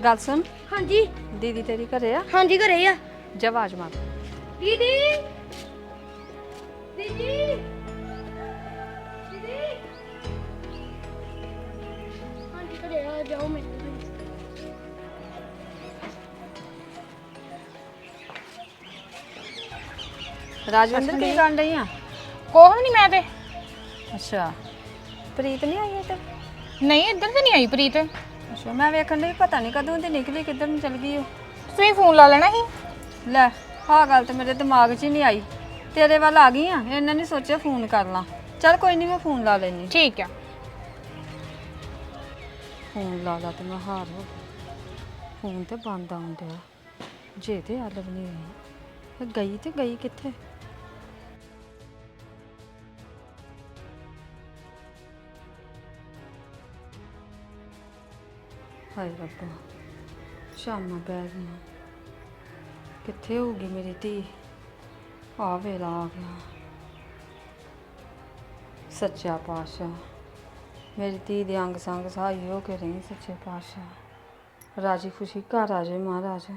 ਗੱਲ ਸੁਣ। ਹਾਂਜੀ। ਦੀਦੀ ਤੇਰੀ ਘਰੇ ਆ? ਹਾਂਜੀ ਘਰੇ ਆ। ਜਾ ਆਵਾਜ਼ ਮਾਰ। ਦੀਦੀ। ਦੀਦੀ। ਦੀਦੀ। ਹਾਂਜੀ ਘਰੇ ਆ ਜਾਓ ਮੈਨੂੰ ਰਾਜਵਿੰਦਰ ਕੀ ਕਰਨ ਰਹੀ ਆ? ਕੋਹ ਨਹੀਂ ਮੈਂ ਤੇ। ਅੱਛਾ। ਪ੍ਰੀਤ ਨਹੀਂ ਆਈ ਤੇ ਨਹੀਂ ਇੱਧਰ ਤੇ ਨਹੀਂ ਆਈ ਪ੍ਰੀਤ। ਅੱਛਾ ਮੈਂ ਵੇਖਣ ਲਈ ਪਤਾ ਨਹੀਂ ਕਦੋਂ ਦੀ ਨਿਕਲੀ ਕਿੱਧਰ ਨੂੰ ਚਲ ਗਈ ਉਹ। ਤੁਸੀਂ ਫੋਨ ਲਾ ਲੈਣਾ ਸੀ? ਲੈ ਆਹ ਗੱਲ ਤੇ ਮੇਰੇ ਦਿਮਾਗ 'ਚ ਹੀ ਨਹੀਂ ਆਈ। ਤੇਰੇ ਵੱਲ ਆ ਗਈ ਆ ਇਹਨਾਂ ਨੇ ਸੋਚਿਆ ਫੋਨ ਕਰ ਲਾਂ। ਚੱਲ ਕੋਈ ਨਹੀਂ ਮੈਂ ਫੋਨ ਲਾ ਲੈਣੀ ਠੀਕ ਆ। ਫੋਨ ਲਾ ਲਾ ਤੇ ਮੈਂ ਹਾਰ ਹੋ ਗਈ। ਫੋਨ ਤੇ ਬੰਦ ਆਉਣ ਡਿਆ। ਜੇ ਤੇ ਆਲਬ ਨਹੀਂ ਹੋਈ ਗਈ ਤੇ ਗਈ ਕਿੱਥੇ? ਹਾਏ ਰੱਬਾ, ਸ਼ਾਮਾਂ ਪੈ ਗਈਆਂ। ਕਿੱਥੇ ਹੋਊਗੀ ਮੇਰੀ ਧੀ? ਆ ਵੇਲਾ ਆ ਗਿਆ। ਸੱਚਾ ਪਾਤਸ਼ਾਹ, ਮੇਰੀ ਧੀ ਦੇ ਅੰਗ ਸੰਗ ਸਹਾਈ ਹੋ ਕੇ ਰਹੀ ਸੱਚੇ ਪਾਤਸ਼ਾਹ। ਰਾਜੀ ਖੁਸ਼ੀ ਘਰ ਆ ਜਾਏ ਮਹਾਰਾਜ।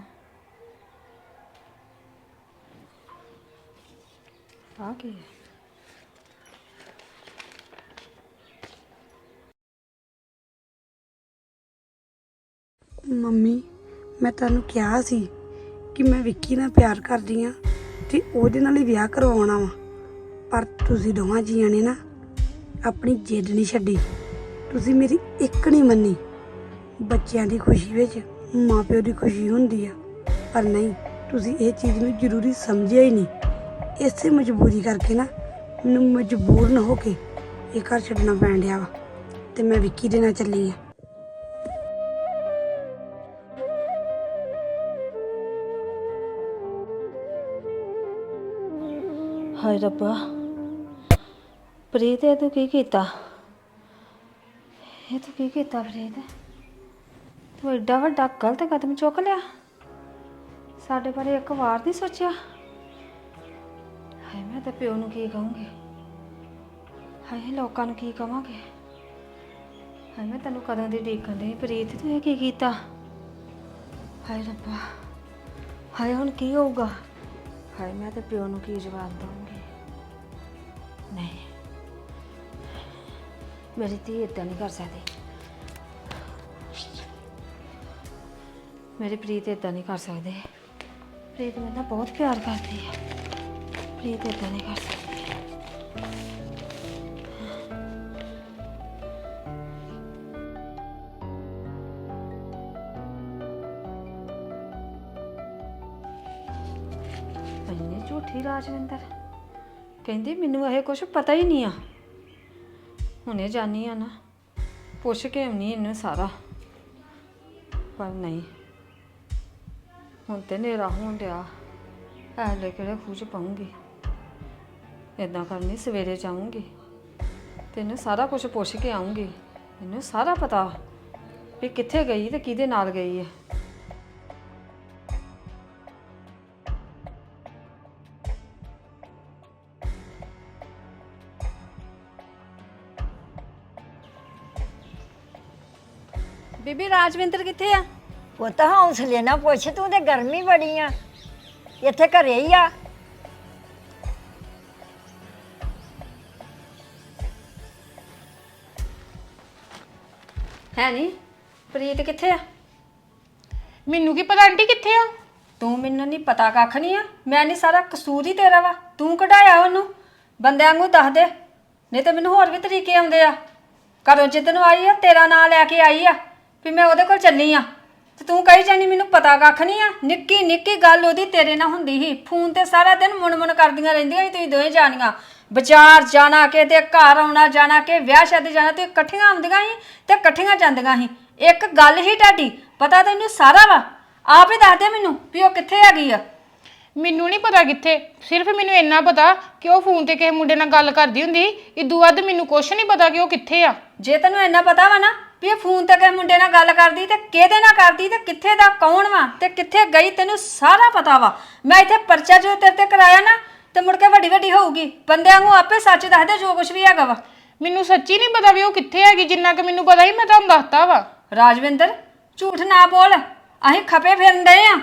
ਆ ਕੀ ਮੰਮੀ, ਮੈਂ ਤੁਹਾਨੂੰ ਕਿਹਾ ਸੀ ਕਿ ਮੈਂ ਵਿੱਕੀ ਨਾਲ ਪਿਆਰ ਕਰਦੀ ਆ ਤੇ ਉਹਦੇ ਨਾਲ ਹੀ ਵਿਆਹ ਕਰਵਾਉਣਾ ਵਾ। ਪਰ ਤੁਸੀਂ ਦੋਵਾਂ ਜੀਆਂ ਨੇ ਨਾ ਆਪਣੀ ਜਿੱਦ ਨਹੀਂ ਛੱਡੀ। ਤੁਸੀਂ ਮੇਰੀ ਇੱਕ ਨਹੀਂ ਮੰਨੀ। ਬੱਚਿਆਂ ਦੀ ਖੁਸ਼ੀ ਵਿੱਚ ਮਾਪਿਓ ਦੀ ਖੁਸ਼ੀ ਹੁੰਦੀ ਆ। ਪਰ ਨਹੀਂ, ਤੁਸੀਂ ਇਹ ਚੀਜ਼ ਨੂੰ ਜ਼ਰੂਰੀ ਸਮਝਿਆ ਹੀ ਨਹੀਂ। ਇਸੇ ਮਜਬੂਰੀ ਕਰਕੇ ਨਾ ਮੈਨੂੰ ਮਜਬੂਰ ਨਾ ਹੋ ਕੇ ਇਹ ਘਰ ਛੱਡਣਾ ਪੈਣ ਡਿਆ ਵਾ ਤੇ ਮੈਂ ਵਿੱਕੀ ਦੇ ਨਾਲ ਚੱਲੀ ਆ। ਹਾਏ ਰੱਬਾ। ਪ੍ਰੀਤ, ਇਹ ਤੂੰ ਕੀ ਕੀਤਾ? ਇਹ ਤੂੰ ਕੀ ਕੀਤਾ ਪ੍ਰੀਤ? ਤੂੰ ਐਡਾ ਵੱਡਾ ਗਲਤ ਕਦਮ ਚੁੱਕ ਲਿਆ। ਸਾਡੇ ਬਾਰੇ ਇੱਕ ਵਾਰ ਨਹੀਂ ਸੋਚਿਆ। ਹਾਏ, ਮੈਂ ਤਾਂ ਪਿਓ ਨੂੰ ਕੀ ਕਹੂੰਗੀ? ਹਾਏ ਲੋਕਾਂ ਨੂੰ ਕੀ ਕਵਾਂਗੇ? ਹਾਏ, ਮੈਂ ਤੈਨੂੰ ਕਦੋਂ ਦੀ ਦੇਖਣ ਡਈ ਪ੍ਰੀਤ? ਤੂੰ ਇਹ ਕੀ ਕੀਤਾ? ਹਾਏ ਰੱਬਾ। ਹਾਏ, ਹੁਣ ਕੀ ਹੋਊਗਾ? ਹਾਏ, ਮੈਂ ਤੇ ਪਿਓ ਨੂੰ ਕੀ ਜਵਾਬ ਦਵਾਂਗੀ ਨਹੀਂ। ਮੇਰੀ ਧੀ ਇਦਾਂ ਨਹੀਂ ਕਰ ਸਕਦੀ। ਮੇਰੇ ਪ੍ਰੀਤ ਇਦਾਂ ਨਹੀਂ ਕਰ ਸਕਦੇ। ਪ੍ਰੀਤ ਮੇਰੇ ਨਾਲ ਬਹੁਤ ਪਿਆਰ ਕਰਦੀ ਹੈ। ਪ੍ਰੀਤ ਇਦਾਂ ਨਹੀਂ ਕਰ ਸਕਦੀ। ਇੰਨੀ ਝੂਠੀ ਰਾਜਵਿੰਦਰ। ਕਹਿੰਦੀ, ਮੈਨੂੰ ਇਹ ਕੁਝ ਪਤਾ ਹੀ ਨਹੀਂ ਆ। ਹੁਣੇ ਜਾਨੀ ਆ ਨਾ। ਪੁੱਛ ਕੇ ਆਉਣੀ ਇਹਨੂੰ ਸਾਰਾ। ਪਰ ਨਹੀਂ। ਹੁਣ ਤੇ ਨੇਰਾ ਹੋਣ ਡਿਆ। ਐ ਲੈ ਕਿਹੜੇ ਖੂਚ ਪਾਉਂਗੀ ਇਦਾਂ ਕਰਨੀ, ਸਵੇਰੇ ਜਾਊਂਗੀ। ਤੈਨੂੰ ਸਾਰਾ ਕੁਝ ਪੁੱਛ ਕੇ ਆਉਂਗੀ ਮੈਨੂੰ ਸਾਰਾ ਪਤਾ ਵੀ ਕਿੱਥੇ ਗਈ ਤੇ ਕਿਹਦੇ ਨਾਲ ਗਈ ਹੈ ਬੀਬੀ ਰਾਜਵਿੰਦਰ ਕਿੱਥੇ ਆ? ਪੁੱਤ ਹੌਸਲੇ ਨਾ ਪੁੱਛ ਤੂੰ ਤੇ ਗਰਮੀ ਬੜੀ ਆ। ਇੱਥੇ ਘਰੇ ਹੀ ਆ। ਹੈ ਨਹੀਂ ਪ੍ਰੀਤ ਕਿੱਥੇ ਆ? ਮੈਨੂੰ ਕੀ ਪਤਾ ਆਂਟੀ ਕਿੱਥੇ ਆ? ਤੂੰ ਮੈਨੂੰ ਨਹੀਂ ਪਤਾ ਕੱਖ ਨਹੀਂ ਆ। ਮੈਂ ਨਹੀਂ ਸਾਰਾ ਕਸੂਰ ਹੀ ਤੇਰਾ ਵਾ। ਤੂੰ ਕਢਾਇਆ ਉਹਨੂੰ। ਬੰਦਿਆਂ ਨੂੰ ਦੱਸ ਦੇ। ਨਹੀਂ ਤੇ ਮੈਨੂੰ ਹੋਰ ਵੀ ਤਰੀਕੇ ਆਉਂਦੇ ਆ। ਘਰੋਂ ਜਿੱਦਣ ਆਈ ਆ ਤੇਰਾ ਨਾਂ ਲੈ ਕੇ ਆਈ ਆ। ਵੀ ਮੈਂ ਉਹਦੇ ਕੋਲ ਚੱਲੀ ਆ। ਤੇ ਤੂੰ ਕਹੀ ਜਾਨੀ ਮੈਨੂੰ ਪਤਾ ਕੱਖ ਨਹੀਂ ਆ। ਨਿੱਕੀ ਨਿੱਕੀ ਗੱਲ ਉਹਦੀ ਤੇਰੇ ਨਾਲ ਹੁੰਦੀ ਸੀ। ਫੋਨ ਤੇ ਸਾਰਾ ਦਿਨ ਮੁਣ-ਮੁਣ ਕਰਦੀਆਂ ਰਹਿੰਦੀਆਂ ਸੀ ਤੁਸੀਂ ਦੋਵੇਂ ਜਾਣੀਆਂ। ਬਾਜ਼ਾਰ ਜਾਣਾ ਕਿ ਤੇ ਘਰ ਆਉਣਾ ਜਾਣਾ ਕਿ ਵਿਆਹ ਸ਼ਾਦੀ ਜਾਣਾ ਤੇ ਇਕੱਠੀਆਂ ਆਉਂਦੀਆਂ ਸੀ ਤੇ ਇਕੱਠੀਆਂ ਜਾਂਦੀਆਂ ਸੀ। ਇੱਕ ਗੱਲ ਹੀ ਤੁਹਾਡੀ ਪਤਾ ਤੈਨੂੰ ਸਾਰਾ ਵਾ? ਆਪ ਹੀ ਦੱਸ ਦੇ ਮੈਨੂੰ ਵੀ ਉਹ ਕਿੱਥੇ ਹੈਗੀ ਆ। ਮੈਨੂੰ ਨਹੀਂ ਪਤਾ ਕਿੱਥੇ ਸਿਰਫ ਮੈਨੂੰ ਇੰਨਾ ਪਤਾ ਕਿ ਉਹ ਫੋਨ ਤੇ ਕਿਸੇ ਮੁੰਡੇ ਨਾਲ ਗੱਲ ਕਰਦੀ ਹੁੰਦੀ ਇਦੋਂ ਵੱਧ ਮੈਨੂੰ ਕੁਝ ਨਹੀਂ ਪਤਾ ਕਿ ਉਹ ਕਿੱਥੇ ਆ। ਜੇ ਤੈਨੂੰ ਇੰਨਾ ਪਤਾ ਵਾ ਨਾ ਵੀ ਇਹ ਫੋਨ ਤੇ ਕਿਸੇ ਮੁੰਡੇ ਨਾਲ ਗੱਲ ਕਰਦੀ ਤੇ ਕਿਹਦੇ ਨਾਲ ਕਰਦੀ ਤੇ ਕਿੱਥੇ ਦਾ ਕੌਣ ਵਾ ਤੇ ਕਿੱਥੇ ਗਈ ਤੈਨੂੰ ਸਾਰਾ ਪਤਾ ਵਾ। ਮੈਂ ਇੱਥੇ ਪਰਚਾ ਜੋ ਤੇਰੇ ਤੇ ਕਰਾਇਆ ਨਾ ਤੇ ਮੁੜ ਕੇ ਵੱਡੀ ਵੱਡੀ ਹੋਊਗੀ। ਬੰਦਿਆਂ ਨੂੰ ਆਪੇ ਸੱਚ ਦੱਸਦੇ ਜੋ ਕੁਝ ਵੀ ਹੈਗਾ ਵਾ। ਮੈਨੂੰ ਸੱਚੀ ਨਹੀਂ ਪਤਾ ਵੀ ਉਹ ਕਿੱਥੇ ਹੈਗੀ ਜਿੰਨਾ ਕਿ ਮੈਨੂੰ ਪਤਾ ਹੀ ਮੈਂ ਤੁਹਾਨੂੰ ਦੱਸਤਾ ਵਾ। ਰਾਜਵਿੰਦਰ ਝੂਠ ਨਾ ਬੋਲ। ਅਸੀਂ ਖਪੇ ਫਿਰਨ ਡਏ ਆ।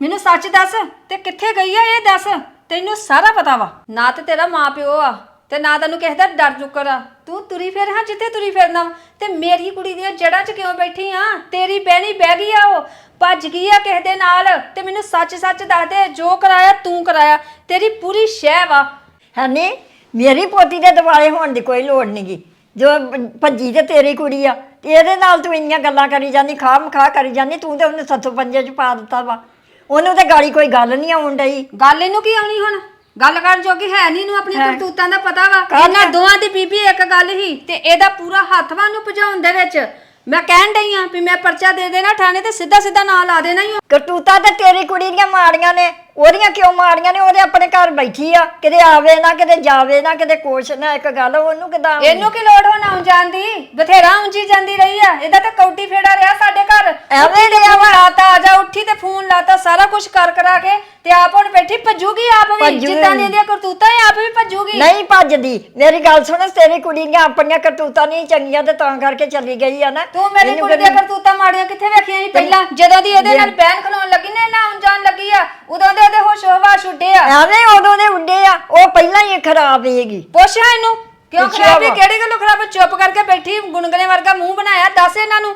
ਮੈਨੂੰ ਸੱਚ ਦੱਸ ਤੇ ਕਿੱਥੇ ਗਈ ਆ ਇਹ ਦੱਸ। ਤੈਨੂੰ ਸਾਰਾ ਪਤਾ ਵਾ। ਨਾ ਤੇ ਤੇਰਾ ਮਾਂ ਪਿਓ ਆ। ਤੇ ਨਾ ਤੈਨੂੰ ਕਿਸੇ ਦਾ ਡਰ ਚੁੱਕਰ ਆ। ਤੂੰ ਤੁਰੀ ਫਿਰ ਹਾਂ ਜਿੱਥੇ ਤੁਰੀ ਫਿਰਨਾ ਵਾ। ਤੇ ਮੇਰੀ ਕੁੜੀ ਦੀਆਂ ਜੜ੍ਹਾਂ 'ਚ ਕਿਉਂ ਬੈਠੀ ਆ? ਤੇਰੀ ਬਹਿਣੀ ਬਹਿ ਗਈ ਆ ਉਹ। ਭੱਜ ਗਈ ਆ ਕਿਸੇ ਦੇ ਨਾਲ। ਤੇ ਮੈਨੂੰ ਸੱਚ ਸੱਚ ਦੱਸ ਦੇ ਜੋ ਕਰਾਇਆ ਤੂੰ ਕਰਾਇਆ। ਤੇਰੀ ਪੂਰੀ ਸ਼ਹਿ ਵਾ। ਹੈਨੀ ਮੇਰੀ ਪੋਤੀ ਦੇ ਦਿਵਾਲੇ ਹੋਣ ਦੀ ਕੋਈ ਲੋੜ ਨਹੀਂਗੀ ਜੋ ਭ- ਭੱਜੀ ਤੇ ਤੇਰੀ ਕੁੜੀ ਆ ਤੇ ਇਹਦੇ ਨਾਲ ਤੂੰ ਇੰਨੀਆਂ ਗੱਲਾਂ ਕਰੀ ਜਾਂਦੀ ਖਾਮ ਖਾ ਕਰੀ ਜਾਂਦੀ ਤੂੰ ਤੇ ਉਹਨੂੰ ਸੱਤੋਂ ਪੰਜੇ ਚ ਪਾ ਦਿੱਤਾ ਵਾ। ਉਹਨੂੰ ਤੇ ਗਾੜੀ ਕੋਈ ਗੱਲ ਨਹੀਂ ਆਉਣ ਡਈ। ਗੱਲ ਇਹਨੂੰ ਕੀ ਆਉਣੀ ਹੁਣ? ਗੱਲ ਕਰਨ ਜੋਗੀ ਹੈ ਨਹੀਂ ਨੂੰ ਆਪਣੀ ਕਰਤੂਤਾਂ ਦਾ ਪਤਾ ਵਾ? ਇਹਨਾਂ ਦੋਵਾਂ ਦੀ ਬੀਬੀ ਇੱਕ ਗੱਲ ਹੀ ਤੇ ਇਹਦਾ ਪੂਰਾ ਹੱਥ ਵਾ ਨੂੰ ਭਜਾਉਣ ਦੇ ਵਿੱਚ। ਮੈਂ ਕਹਿਣ ਡਈ ਆ ਵੀ ਮੈਂ ਪਰਚਾ ਦੇ ਦੇਣਾ ਥਾਣੇ ਤੇ ਸਿੱਧਾ ਸਿੱਧਾ ਨਾਂ ਲਾ ਦੇਣਾ ਹੀ ਕਰਤੂਤਾ ਤੇ ਤੇਰੀ ਕੁੜੀ ਦੀਆਂ ਮਾੜੀਆਂ ਨੇ। ਉਹਦੀਆਂ ਕਿਉਂ ਮਾੜੀਆਂ ਨੇ? ਉਹਦੇ ਆਪਣੇ ਘਰ ਬੈਠੀ ਆ। ਕਿਤੇ ਆਵੇ ਨਾ ਕਿਤੇ ਜਾਵੇ ਨਾ ਕਿਤੇ ਕੁਛ ਨਾ ਇੱਕ ਗੱਲ ਉਹਨੂੰ ਕਿਦਾਂ ਇਹਨੂੰ ਕੀ ਲੋੜ ਹੋਣਾ ਆਉਣ ਜਾਣ ਦੀ? ਬਥੇਰਾ ਉਂਜੀ ਜਾਂਦੀ ਰਹੀ ਆ। ਇਹਦਾ ਤਾਂ ਕੌਡੀ ਫੇੜਾ ਰਿਹਾ ਸਾਡੇ ਘਰ। ਐਵੇਂ ਉੱਠੀ ਤੇ ਫੋਨ ਲਾਤਾ ਆ ਜਾ ਉੱਠੀ ਤੇ ਫੋਨ ਲਾਤਾ ਸਾਰਾ ਕੁਝ ਕਰ ਕਰਾ ਕੇ ਤੇ ਆਪ ਹੁਣ ਬੈਠੀ ਭੱਜੂਗੀ ਆਪ ਵੀ? ਭੱਜੂਗੀ। ਜਿੱਦਾਂ ਦੀਆਂ ਇਹਦੀਆਂ ਕਰਤੂਤਾਂ ਆਪ ਵੀ ਭੱਜੂਗੀ। ਨਹੀਂ ਭੱਜਦੀ। ਮੇਰੀ ਗੱਲ ਸੁਣ ਤੇਰੀ ਕੁੜੀ ਦੀਆਂ ਆਪਣੀਆਂ ਕਰਤੂਤਾਂ ਨਹੀਂ ਚੰਗੀਆਂ ਤੇ ਤਾਂ ਕਰਕੇ ਚੱਲੀ ਗਈ ਆ ਨਾ। ਤੂੰ ਮੇਰੀ ਇਹਨੂੰ ਕੁੜੀ ਦੀਆਂ ਕਰਤੂਤਾਂ ਮਾੜੀਆਂ ਕਿੱਥੇ ਵੇਖੀਆਂ ਸੀ? ਪਹਿਲਾਂ ਜਦੋਂ ਦੀ ਇਹਦੇ ਨਾਲ ਬੈਨ ਖਲਾਉਣ ਲੱਗੀ ਨਾ ਨਾ ਆਉਣ ਜਾਣ ਲੱਗੀ ਆ ਉਦੋਂ ਦੇ ਉਹਦੇ ਹੋਸ਼ ਹਵਾਸ਼ ਉੱਡੇ ਆ। ਐਵੇਂ ਉਦੋਂ ਦੇ ਉੱਡੇ ਆ ਉਹ ਪਹਿਲਾਂ ਹੀ ਖਰਾਬ ਹੈਗੀ ਪੁੱਛ ਇਹਨੂੰ ਕਿਉਂ ਪੁੱਛਿਆ ਖਰਾਬ? ਹੈ ਵਾ। ਕਿਹੜੀ ਗੱਲੋਂ ਖਰਾਬ? ਹੈ? ਚੁੱਪ ਕਰਕੇ ਬੈਠੀ ਗੁੰਗਲੇ ਵਰਗਾ ਮੂੰਹ ਬਣਾਇਆ ਦੱਸ ਇਹਨਾਂ ਨੂੰ।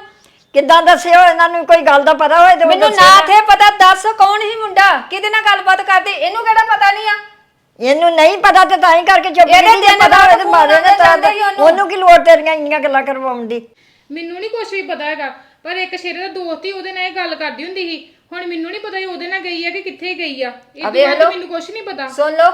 ਕਿੱਦਾਂ ਦੱਸਿਓ ਇਹਨਾਂ ਨੂੰ? ਕੋਈ ਗੱਲ ਦਾ ਪਤਾ ਹੋਏ ਤੇ ਉਹ ਮੈਨੂੰ ਦੱਸਿਓ ਨਾ। ਥੇ ਪਤਾ ਦੱਸ ਕੌਣ ਹੀ ਮੁੰਡਾ? ਕਿਹਦੇ ਨਾਲ ਗੱਲਬਾਤ ਕਰਦੇ? ਇਹਨੂੰ ਕਿਹੜਾ ਪਤਾ ਨਹੀਂ ਆ। ਇਹਨੂੰ ਨਹੀਂ ਪਤਾ ਤੇ ਤਾਂ ਹੀ ਕਰਕੇ ਚੁੱਪ ਇਹਦੇ ਕੀਤੀ ਦਿਨ ਪਤਾ ਹੋਵੇ ਰਾਤ ਤੇ ਫੋਨ ਮਾਰੇ ਨਾ ਤਾਂ ਜਾਂਦੇ ਹੀ ਉਹਨੂੰ। ਉਹਨੂੰ ਕੀ ਲੋੜ ਤੇਰੀਆਂ ਇੰਨੀਆਂ ਗੱਲਾਂ ਕਰਵਾਉਣ ਦੀ? ਮੈਨੂੰ ਨਹੀਂ ਕੁਝ ਵੀ ਪਤਾ ਹੈਗਾ ਪਰ ਇੱਕ ਸ਼ੇਰੇ ਦਾ ਦੋਸਤ ਹੀ ਉਹਦੇ ਨਾਲ ਇਹ ਗੱਲ ਕਰਦੀ ਹੁੰਦੀ ਸੀ। ਹੁਣ ਮੈਨੂੰ ਨਹੀਂ ਪਤਾ ਇਹ ਉਹਦੇ ਨਾਲ ਗਈ ਆ ਕਿ ਕਿੱਥੇ ਗਈ ਆ। ਇਹ ਆ ਤੋਂ ਵੇਖ ਬਾਅਦ ਲਓ। ਮੈਨੂੰ ਕੁਝ ਨਹੀਂ ਪਤਾ। ਸੁਣ ਲਓ।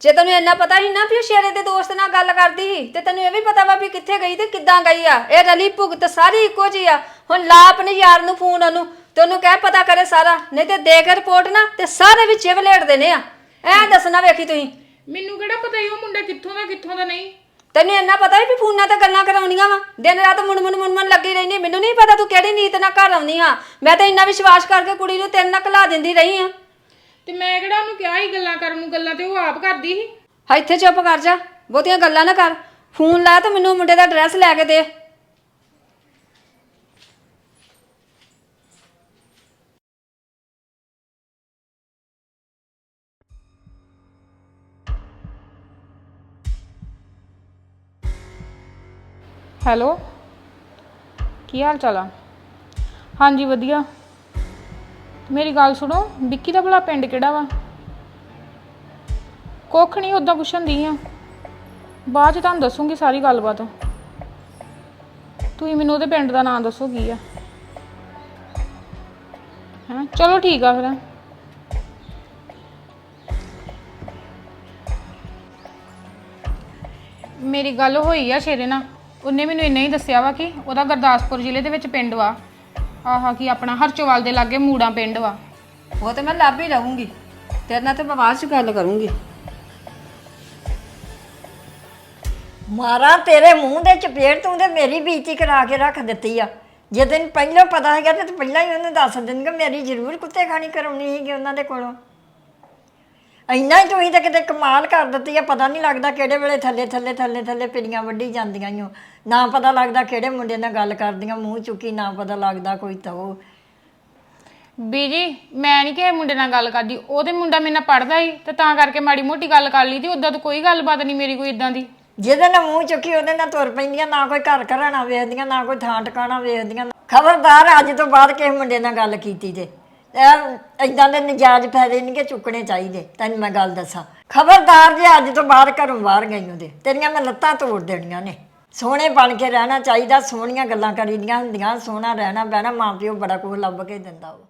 ਜੇ ਤੈਨੂੰ ਇੰਨਾ ਪਤਾ ਸੀ ਨਾ ਵੀ ਉਹ ਸ਼ੇਰੇ ਦੇ ਦੋਸਤ ਨਾਲ ਗੱਲ ਕਰਦੀ ਸੀ ਤੇ ਤੈਨੂੰ ਇਹ ਵੀ ਪਤਾ ਵਾ ਵੀ ਕਿੱਥੇ ਗਈ ਤੇ ਕਿੱਦਾਂ ਗਈ ਆ। ਇਹ ਰਲੀ ਭੁਗਤ ਸਾਰੀ ਇੱਕੋ ਜੀ ਆ। ਹੁਣ ਲਾ ਆਪਣੇ ਯਾਰ ਨੂੰ ਫੋਨ ਉਹਨੂੰ ਤੇ ਉਹਨੂੰ ਕਹਿ ਪਤਾ ਕਰੇ ਸਾਰਾ। ਨਹੀਂ ਤੇ ਦੇ ਕੇ ਰਿਪੋਰਟ ਨਾ ਤੇ ਸਾਰੇ ਵਿੱਚੇ ਵਲੇੜ ਦੇਣੇ ਆ। ਐ ਦੱਸਣਾ ਵੇਖੀ ਤੁਸੀਂ। ਮੈਨੂੰ ਕਿਹੜਾ ਪਤਾ ਹੀ ਉਹ ਮੁੰਡਾ ਕਿੱਥੋਂ ਦਾ ਕਿੱਥੋਂ ਦਾ ਨਹੀਂ। ਤੈਨੂੰ ਇੰਨਾ ਪਤਾ ਵੀ ਫੋਨਾਂ ਤੇ ਗੱਲਾਂ ਕਰਾਉਣੀਆਂ ਵਾ। ਦਿਨ ਰਾਤ ਮੁਣ ਮੁਣ ਮੁਣ ਮੁਣ ਲੱਗੀ ਰਹਿੰਦੀ ਮੈਨੂੰ ਨਹੀਂ ਪਤਾ ਤੂੰ ਕਿਹੜੀ ਨੀਤ ਨਾਲ ਘਰ ਆਉਣੀ ਆ। ਮੈਂ ਤਾਂ ਇੰਨਾ ਵਿਸ਼ਵਾਸ ਕਰਕੇ ਕੁੜੀ ਨੂੰ ਤੇਰੇ ਨਾਲ ਘਲਾ ਦਿੰਦੀ ਰਹੀ ਆ। ਤੇ ਮੈਂ ਕਿਹੜਾ ਉਹਨੂੰ ਕਿਹਾ ਹੀ ਗੱਲਾਂ ਕਰਨ ਨੂੰ ਗੱਲਾਂ ਤੇ ਉਹ ਆਪ ਕਰਦੀ ਸੀ। ਹਾਂ ਇੱਥੇ ਚੁੱਪ ਕਰ ਜਾ। ਬਹੁਤੀਆਂ ਗੱਲਾਂ ਨਾ ਕਰ। ਫੋਨ ਲਾ ਤੇ ਮੈਨੂੰ ਮੁੰਡੇ ਦਾ ਐਡਰੈਸ ਲੈ ਕੇ ਦੇ। ਹੈਲੋ ਕੀ ਹਾਲ ਚਾਲ ਆ? ਹਾਂਜੀ, ਵਧੀਆ। ਮੇਰੀ ਗੱਲ ਸੁਣੋ, ਵਿੱਕੀ ਦਾ ਭਲਾ ਪਿੰਡ ਕਿਹੜਾ ਵਾ? ਕੁੱਖ ਨਹੀਂ ਉਦਾਂ ਪੁੱਛਣ ਦੀ ਆ। ਬਾਅਦ ਚ ਤੁਹਾਨੂੰ ਦੱਸੂਗੀ ਸਾਰੀ ਗੱਲਬਾਤ। ਤੁਸੀਂ ਮੈਨੂੰ ਉਹਦੇ ਪਿੰਡ ਦਾ ਨਾਮ ਦੱਸੋ, ਕੀ ਆ? ਹਾਂ? ਚਲੋ ਠੀਕ ਆ ਫਿਰ। ਮੇਰੀ ਗੱਲ ਹੋਈ ਆ ਸ਼ੇਰੇ ਨਾਲ। ਉਹਨੇ ਮੈਨੂੰ ਇੰਨਾ ਹੀ ਦੱਸਿਆ ਵਾ ਕਿ ਉਹਦਾ ਗੁਰਦਾਸਪੁਰ ਜ਼ਿਲ੍ਹੇ ਦੇ ਵਿੱਚ ਪਿੰਡ ਵਾ। ਆਹਾ ਕੀ ਆਪਣਾ ਹਰਚੋਵਾਲ ਦੇ ਲਾਗੇ ਮੂੜਾ ਪਿੰਡ ਵਾ। ਉਹ ਤੇ ਮੈਂ ਲੱਭ ਹੀ ਰਹੂੰਗੀ। ਤੇਰੇ ਨਾਲ ਤੇ ਮੈਂ ਬਾਅਦ ਚ ਗੱਲ ਕਰੂੰਗੀ। ਮਾਰਾ ਤੇਰੇ ਮੂੰਹ ਦੇ ਚਪੇੜ ਤੂੰ ਤੇ ਮੇਰੀ ਬੇਇੱਜ਼ਤੀ ਕਰਾ ਕੇ ਰੱਖ ਦਿੱਤੀ ਆ। ਜੇ ਤੈਨੂੰ ਪਹਿਲਾਂ ਪਤਾ ਹੈਗਾ ਤੇ ਤੂੰ ਪਹਿਲਾਂ ਹੀ ਉਹਨੂੰ ਦੱਸ ਦਿੰਦੀ ਮੇਰੀ ਜ਼ਰੂਰ ਕੁੱਤੇ ਖਾਣੀ ਕਰਾਉਣੀ ਹੈਗੀ ਉਹਨਾਂ ਦੇ ਕੋਲੋਂ। ਇੰਨਾ ਹੀ ਤੁਸੀਂ ਤਾਂ ਕਿਤੇ ਕਮਾਲ ਕਰ ਦਿੱਤੀ ਆ, ਪਤਾ ਨਹੀਂ ਲੱਗਦਾ ਕਿਹੜੇ ਵੇਲੇ ਥੱਲੇ ਥੱਲੇ ਥੱਲੇ ਥੱਲੇ ਪਿੜੀਆਂ ਵੱਢੀ ਜਾਂਦੀਆਂ ਈ ਓ। ਨਾ ਪਤਾ ਲੱਗਦਾ ਕਿਹੜੇ ਮੁੰਡੇ ਨਾਲ ਗੱਲ ਕਰਦੀਆਂ ਮੂੰਹ ਚੁੱਕੀ ਨਾ ਪਤਾ ਲੱਗਦਾ ਕੋਈ ਤੋ ਬੀਜੀ ਮੈਂ ਨਹੀਂ ਕਿਸੇ ਮੁੰਡੇ ਨਾਲ ਗੱਲ ਕਰਦੀ ਉਹਦੇ ਮੁੰਡਾ ਮੇਰੇ ਨਾਲ ਪੜਦਾ ਹੀ ਤੇ ਤਾਂ ਕਰਕੇ ਮਾੜੀ ਮੋਟੀ ਗੱਲ ਕਰ ਲਈ ਦੀ ਉਦਾਂ ਤਾਂ ਕੋਈ ਗੱਲਬਾਤ ਨਹੀਂ ਮੇਰੀ ਕੋਈ ਇਦਾਂ ਦੀ। ਜਿਹਦੇ ਨਾਲ ਮੂੰਹ ਚੁੱਕੀ ਉਹਦੇ ਨਾਲ ਤੁਰ ਪੈਂਦੀਆਂ ਨਾ ਕੋਈ ਘਰ ਘਰਾਣਾ ਵੇਖਦੀਆਂ ਨਾ ਕੋਈ ਥਾਂ ਟਿਕਾਣਾ ਵੇਖਦੀਆਂ। ਖਬਰਦਾਰ ਅੱਜ ਤੋਂ ਬਾਅਦ ਕਿਸੇ ਮੁੰਡੇ ਨਾਲ ਗੱਲ ਕੀਤੀ ਤੇ ਇਦਾਂ ਦੇ ਨਜਾਇਜ਼ ਫਾਇਦੇ ਨਹੀਂ ਕਿ ਚੁੱਕਣੇ ਚਾਹੀਦੇ ਤੈਨੂੰ ਮੈਂ ਗੱਲ ਦੱਸਾਂ। ਖਬਰਦਾਰ ਜੇ ਅੱਜ ਤੋਂ ਬਾਹਰ ਘਰੋਂ ਬਾਹਰ ਗਈ ਉਹਦੇ ਤੇਰੀਆਂ ਮੈਂ ਲੱਤਾਂ ਤੋੜ ਦੇਣੀਆਂ ਨੇ। ਸੋਹਣੇ ਬਣ ਕੇ ਰਹਿਣਾ ਚਾਹੀਦਾ ਸੋਹਣੀਆਂ ਗੱਲਾਂ ਕਰੀਦੀਆਂ ਹੁੰਦੀਆਂ ਸੋਹਣਾ ਰਹਿਣਾ ਬਹਿਣਾ ਮਾਂ ਪਿਓ ਬੜਾ ਕੁਝ ਲੱਭ ਕੇ ਦਿੰਦਾ ਉਹ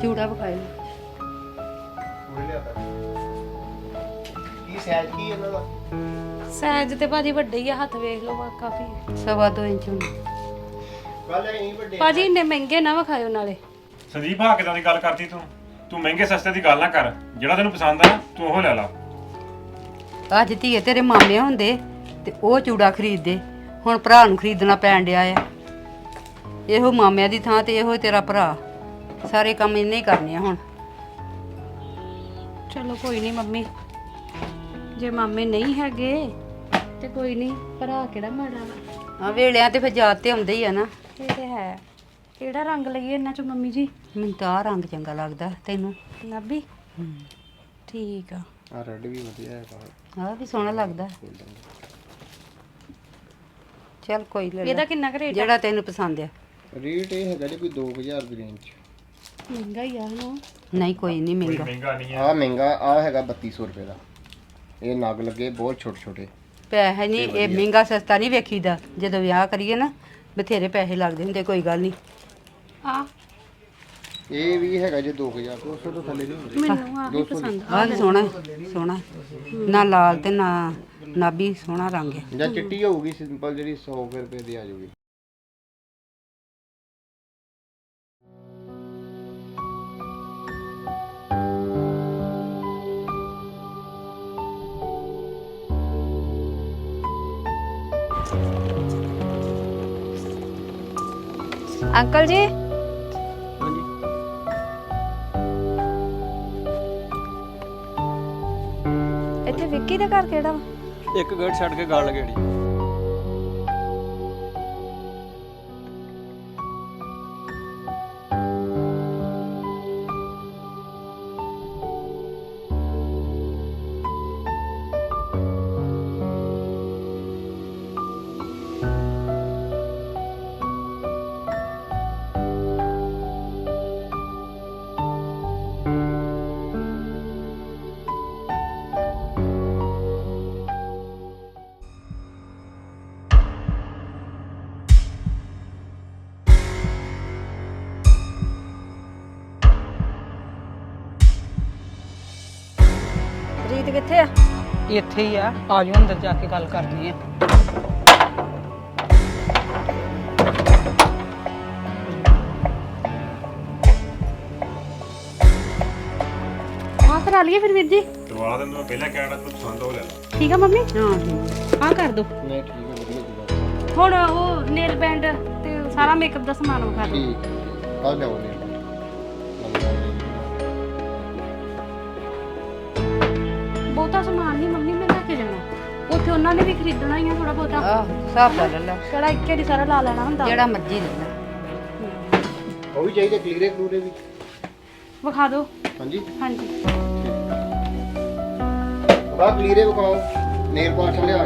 ਚੂੜਾ ਵਿਖਾਈ ਕੀ ਸਾਈਜ਼ ਕੀ ਇਹਨਾਂ ਦਾ? ਸਾਈਜ਼ ਤੇ ਭਾਜੀ ਵੱਡੇ ਹੀ ਆ ਹੱਥ ਵੇਖ ਲਓ ਵਾ ਕਾਫੀ। ਸਵਾ ਦੋ ਇੰਚ ਗੱਲ ਇਹ ਨਹੀਂ ਵੱਡੇ ਭਾਜੀ ਇੰਨੇ ਮਹਿੰਗੇ ਨਾ ਵਿਖਾਇਓ ਨਾਲੇ। ਸੰਦੀਪ ਆ ਕਿਦਾਂ ਦੀ ਗੱਲ ਕਰਤੀ ਤੂੰ? ਤੂੰ ਮਹਿੰਗੇ ਸਸਤੇ ਦੀ ਗੱਲ ਨਾ ਕਰ। ਜਿਹੜਾ ਤੈਨੂੰ ਪਸੰਦ ਆ ਤੂੰ ਉਹ ਲੈ ਲਾ। ਅੱਜ ਧੀਏ ਤੇਰੇ ਮਾਮੇ ਹੁੰਦੇ ਤੇ ਉਹ ਚੂੜਾ ਖਰੀਦਦੇ। ਹੁਣ ਭਰਾ ਨੂੰ ਖਰੀਦਣਾ ਪੈਣ ਡਿਆ ਆ। ਇਹੋ ਮਾਮਿਆਂ ਦੀ ਥਾਂ ਤੇ ਇਹੋ ਤੇਰਾ ਭਰਾ। ਸਾਰੇ ਕੰਮ ਇਹਨੇ ਹੀ ਕਰਨੇ ਆ ਹੁਣ। ਚਲੋ ਕੋਈ ਨਹੀਂ ਮੰਮੀ। ਜੇ ਮਾਮੇ ਨਹੀਂ ਹੈਗੇ ਤੇ ਕੋਈ ਨਹੀਂ ਭਰਾ ਕਿਹੜਾ ਮਾੜਾ ਵਾ? ਆ ਵੇਲਿਆਂ ਤੇ ਫਿਰ ਯਾਦ ਤੇ ਆਉਂਦੇ ਹੀ ਆ ਨਾ। ਇਹ ਤੇ ਹੈ। ਕਿਹੜਾ ਰੰਗ ਲਈਏ ਇਹਨਾਂ ਚ ਮੰਮੀ ਜੀ? ਮੈਨੂੰ ਤਾਂ ਆਹ ਰੰਗ ਚੰਗਾ ਲੱਗਦਾ ਤੈਨੂੰ? ਨਾਬੀ ਠੀਕ ਆ। ਆ ਰੈੱਡ ਵੀ ਵਧੀਆ ਹੈ ਬਾਹਰ। ਆਹ ਵੀ ਸੋਹਣਾ ਲੱਗਦਾ। ਚੱਲ ਕੋਈ ਲੈ ਇਹਦਾ ਲੈ। ਕਿੰਨਾ ਕੁ ਰੇਟ ਜਿਹੜਾ ਤੈਨੂੰ ਪਸੰਦ ਆ। ਰੇਟ ਇਹ ਹੈਗਾ ਜੀ ਕੋਈ 2000 ਦੀ ਰੇਂਜ ਮਹਿੰਗਾ ਹੀ ਆ ਹਨਾ ਨਹੀਂ ਕੋਈ ਨਹੀਂ ਮਹਿੰਗਾ। ਮਹਿੰਗਾ ਨਹੀਂ ਆ। ਮਹਿੰਗਾ ਆ ਹੈਗਾ 3200 ਰੁਪਏ ਦਾ। ਇਹ ਨਗ ਲੱਗੇ ਬਹੁਤ ਛੋਟੇ ਛੋਟੇ ਪੈਸੇ ਨਹੀਂ ਇਹ ਮਹਿੰਗਾ ਸਸਤਾ ਨਹੀਂ ਵੇਖੀਦਾ। ਜਦੋਂ ਵਿਆਹ ਕਰੀਏ ਨਾ ਬਥੇਰੇ ਪੈਸੇ ਲੱਗਦੇ ਹੁੰਦੇ ਕੋਈ ਗੱਲ ਨਹੀਂ। ਆ ਇਹ ਵੀ ਹੈਗਾ ਜੀ 2000 200 ਤੋਂ ਥੱਲੇ ਨਹੀਂ ਹੁੰਦੇ। ਮੈਨੂੰ ਆ ਪਸੰਦ ਆਹ ਸੋਹਣਾ ਸੋਹਣਾ ਨਾ ਲਾਲ ਤੇ ਨਾ ਨਾਭੀ ਸੋਹਣਾ ਰੰਗ ਹੈ। ਜਾਂ ਚਿੱਟੀ ਹੋਊਗੀ ਸਿੰਪਲ ਜਿਹੜੀ 100 ਕੁ ਰੁਪਏ ਦੀ ਆ ਜਾਊਗੀ। ਅੰਕਲ ਜੀ? ਇੱਥੇ ਵਿੱਕੀ ਦਾ ਘਰ ਕਿਹੜਾ ਵਾ? ਇੱਕ ਗੇਟ ਛੱਡ ਕੇ ਗੱਲ ਗੇੜੀ ਰੀਤ ਕਿੱਥੇ ਆ? ਇੱਥੇ ਹੀ ਆ। ਆ ਜਾਓ ਅੰਦਰ ਜਾ ਕੇ ਗੱਲ ਕਰਨੀ ਆ ਆ ਕਰਾ ਲਈਏ ਫਿਰ ਵੀਰ ਜੀ। ਦਵਾ ਦਿੰਦਾ ਪਹਿਲਾਂ ਕਹਿਣਾ ਤੂੰ ਪਸੰਦ ਹੋ ਲੈ ਲਾ। ਠੀਕ ਆ ਮੰਮੀ? ਹਾਂ ਠੀਕ ਆ। ਕਰ ਦੋ। ਨਹੀਂ ਠੀਕ ਹੈ ਵਧੀਆ ਜੀ ਹੁਣ ਉਹ ਨੇਲ ਬੈਂਡ ਤੇ ਸਾਰਾ ਮੇਕਅਪ ਦਾ ਸਮਾਨ ਵਿਖਾ ਦਿਓ। ਠੀਕ ਆ ਲਿਆਓ ਉੱਥੇ ਉਹਨਾਂ ਨੇ ਵੀ ਖਰੀਦਣਾ ਹੀ ਆ ਥੋੜਾ ਬਹੁਤਾ। ਆਹ ਹਿਸਾਬ ਦਾ ਲੈ ਲੈ। ਕਿਹੜਾ ਇੱਕ ਹੀ ਸਾਰਾ ਲਾ ਲੈਣਾ ਹੁੰਦਾ। ਜਿਹੜਾ ਮਰਜ਼ੀ ਲੈ ਲੈ। ਉਹ ਵੀ ਚਾਹੀਦੇ ਕਲੀਰੇ ਕਲੂਰੇ ਵੀ? ਵਿਖਾ ਦਿਓ। ਹਾਂਜੀ। ਹਾਂਜੀ। ਬਾ ਕਲੀਰੇ ਵਿਖਾਓ। ਨੇਲ ਪਾਲਿਸ਼ ਲਿਆ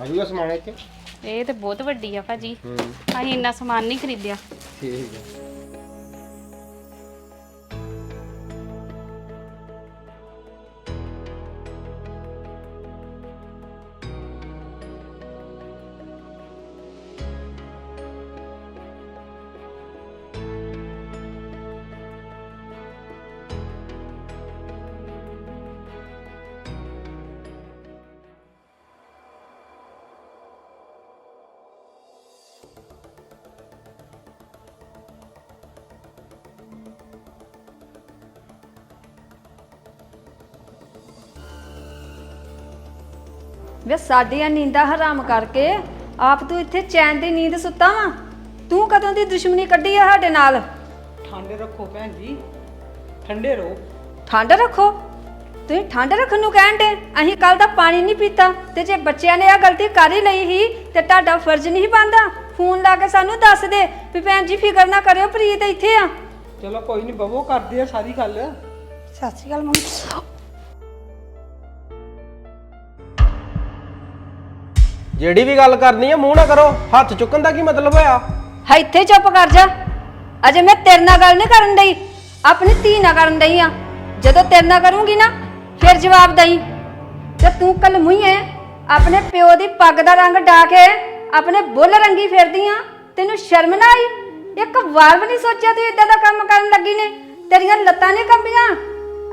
ਆ ਜੂਗਾ ਸਮਾਨ ਇੱਥੇ? ਇਹ ਤੇ ਬਹੁਤ ਵੱਡੀ ਆ ਭਾਜੀ। ਹੂੰ। ਅਸੀਂ ਇੰਨਾ ਸਮਾਨ ਨਹੀਂ ਖਰੀਦਿਆ। ਠੀਕ ਹੈ ਵੇ ਸਾਡੀਆਂ ਨੀਂਦਾਂ ਹਰਾਮ ਕਰਕੇ ਆਪ ਤੂੰ ਇੱਥੇ ਚੈਨ ਦੀ ਨੀਂਦ ਸੁੱਤਾ ਵਾ? ਤੂੰ ਕਦੋਂ ਦੀ ਦੁਸ਼ਮਣੀ ਕੱਢੀ ਆ ਸਾਡੇ ਨਾਲ? ਠੰਡ ਰੱਖੋ ਭੈਣ ਜੀ। ਠੰਡੇ ਰਹੋ। ਠੰਡ ਰੱਖੋ? ਤੁਸੀਂ ਠੰਡ ਰੱਖਣ ਨੂੰ ਕਹਿਣ ਦੇ ਅਸੀਂ ਕੱਲ ਦਾ ਪਾਣੀ ਨਹੀਂ ਪੀਤਾ ਤੇ ਜੇ ਬੱਚਿਆਂ ਨੇ ਆ ਗਲਤੀ ਕਰ ਹੀ ਲਈ ਹੀ ਤੇ ਤੁਹਾਡਾ ਫਰਜ਼ ਨਹੀਂ ਬਣਦਾ। ਫੋਨ ਲਾ ਕੇ ਸਾਨੂੰ ਦੱਸ ਦੇ ਵੀ ਭੈਣ ਜੀ ਫਿਕਰ ਨਾ ਕਰਿਓ ਪ੍ਰੀਤ ਇੱਥੇ ਆ। ਚਲੋ ਕੋਈ ਨਹੀਂ ਬਬੋ ਕਰਦੇ ਆ ਸਾਰੀ ਗੱਲ। ਸਤਿ ਸ਼੍ਰੀ ਅਕਾਲ ਮੰਮੀ। ਜਿਹੜੀ ਵੀ ਗੱਲ ਕਰਨੀ ਹੈ ਮੂੰਹ ਨਾ ਕਰੋ। ਹੱਥ ਚੁੱਕਣ ਦਾ ਕੀ ਮਤਲਬ ਹੋਇਆ? ਹਾਂ, ਇੱਥੇ ਚੁੱਪ ਕਰ ਜਾ। ਅਜੇ ਮੈਂ ਤੇਰੇ ਨਾਲ ਗੱਲ ਨਹੀਂ ਕਰਨ ਡਈ। ਆਪਣੀ ਧੀ ਨਾਲ ਕਰਨ ਡਈ ਆ। ਜਦੋਂ ਤੇਰੇ ਨਾਲ ਕਰੂੰਗੀ ਨਾ, ਫਿਰ ਜਵਾਬ ਦਈ। ਤੇ ਤੂੰ ਕੱਲ ਮੁਈਏ ਆਪਣੇ ਪਿਓ ਦੀ ਪੱਗ ਦਾ ਰੰਗ ਡਾ ਕੇ, ਆਪਣੇ ਬੁੱਲ ਰੰਗੀ ਫਿਰਦੀ ਆ। ਤੈਨੂੰ ਸ਼ਰਮ ਨਾ ਆਈ? ਇੱਕ ਵਾਰ ਵੀ ਨਹੀਂ ਸੋਚਿਆ ਤੂੰ ਇਦਾਂ ਦਾ ਕੰਮ ਕਰਨ ਲੱਗੀ ਨੇ। ਤੇਰੀਆਂ ਲੱਤਾਂ ਨਹੀਂ ਕੰਬੀਆਂ।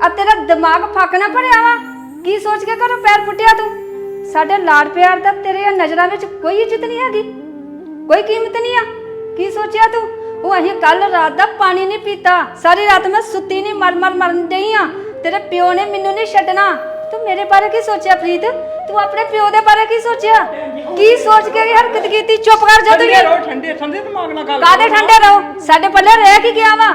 ਆ ਤੇਰਾ ਦਿਮਾਗ ਫੱਕ ਨਾ ਭਰਿਆ ਵਾ। ਕੀ ਸੋਚ ਕੇ ਘਰੋਂ ਪੈਰ ਪੁੱਟਿਆ ਤੂੰ? ਸਾਡੇ ਲਾਡ ਪਿਆਰ ਦਾ ਤੇਰੇ ਨਜ਼ਰਾਂ ਵਿੱਚ ਕੋਈ ਇੱਜ਼ਤ ਨਹੀਂ ਹੈਗੀ। ਕੋਈ ਕੀਮਤ ਨਹੀਂ ਆ। ਕੀ ਸੋਚਿਆ ਤੂੰ? ਉਹ ਅਸੀਂ ਕੱਲ ਰਾਤ ਦਾ ਪਾਣੀ ਨਹੀਂ ਪੀਤਾ। ਸਾਰੀ ਰਾਤ ਮੈਂ ਸੁੱਤੀ ਨਹੀਂ ਮਰ ਮਰ ਮਰਨ ਡਈ ਆ। ਤੇਰੇ ਪਿਓ ਨੇ ਮੈਨੂੰ ਨਹੀਂ ਛੱਡਣਾ। ਤੂੰ ਮੇਰੇ ਬਾਰੇ ਕੀ ਸੋਚਿਆ ਪ੍ਰੀਤ? ਤੂੰ ਆਪਣੇ ਪਿਓ ਦੇ ਬਾਰੇ ਕੀ ਸੋਚਿਆ? ਕੀ ਸੋਚ ਕੇ ਹਰਕਤ ਕੀਤੀ? ਚੁੱਪ ਕਰ ਜਾ ਤੂੰ ਠੰਡੇ ਰਹੋ ਠੰਡੇ ਠੰਡੇ ਦਿਮਾਗ ਨਾਲ ਗੱਲ ਕਾਦੇ ਠੰਡੇ ਰਹੋ? ਸਾਡੇ ਪੱਲੇ ਰਹਿ ਕੀ ਗਿਆ ਵਾ?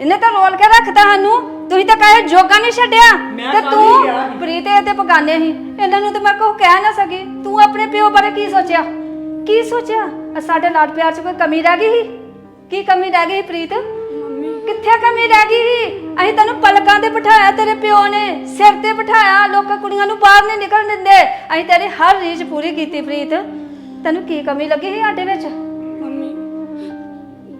ਇਹਨੇ ਤਾਂ ਰੋਲ ਕੇ ਰੱਖਤਾ ਸਾਨੂੰ। ਤੁਸੀਂ ਤਾਂ ਕਹੇ ਜੋਗਾ ਨਹੀਂ ਛੱਡਿਆ। ਤੇ ਤੂੰ। ਪ੍ਰੀਤ ਤੇ ਪਗਾਨੇ ਸੀ। ਇਹਨਾਂ ਨੂੰ ਤੇ ਮੈਂ ਕੁਛ ਕਹਿ ਨਾ ਸਕੀ। ਤੂੰ ਆਪਣੇ ਪਿਓ ਬਾਰੇ ਕੀ ਸੋਚਿਆ? ਕੀ ਸੋਚਿਆ? ਸਾਡੇ ਲਾਡ ਪਿਆਰ 'ਚ ਕੋਈ ਕਮੀ ਰਹਿ ਗਈ ਸੀ? ਕੀ ਕਮੀ ਰਹਿ ਗਈ ਸੀ ਪ੍ਰੀਤ? ਕਿੱਥੇ ਕਮੀ ਰਹਿ ਗਈ ਸੀ? ਅਸੀਂ ਤੈਨੂੰ ਪਲਕਾਂ ਤੇ ਬਿਠਾਇਆ ਤੇਰੇ ਪਿਓ ਨੇ ਸਿਰ ਤੇ ਬਿਠਾਇਆ ਲੋਕਾਂ ਕੁੜੀਆਂ ਨੂੰ ਬਾਹਰ ਨਹੀਂ ਨਿਕਲਣ ਦਿੰਦੇ। ਅਸੀਂ ਤੇਰੀ ਹਰ ਰੀਝ ਪੂਰੀ ਕੀਤੀ ਪ੍ਰੀਤ। ਤੈਨੂੰ ਕੀ ਕਮੀ ਲੱਗੀ ਸੀ ਸਾਡੇ ਵਿੱਚ? ਮੰਮੀ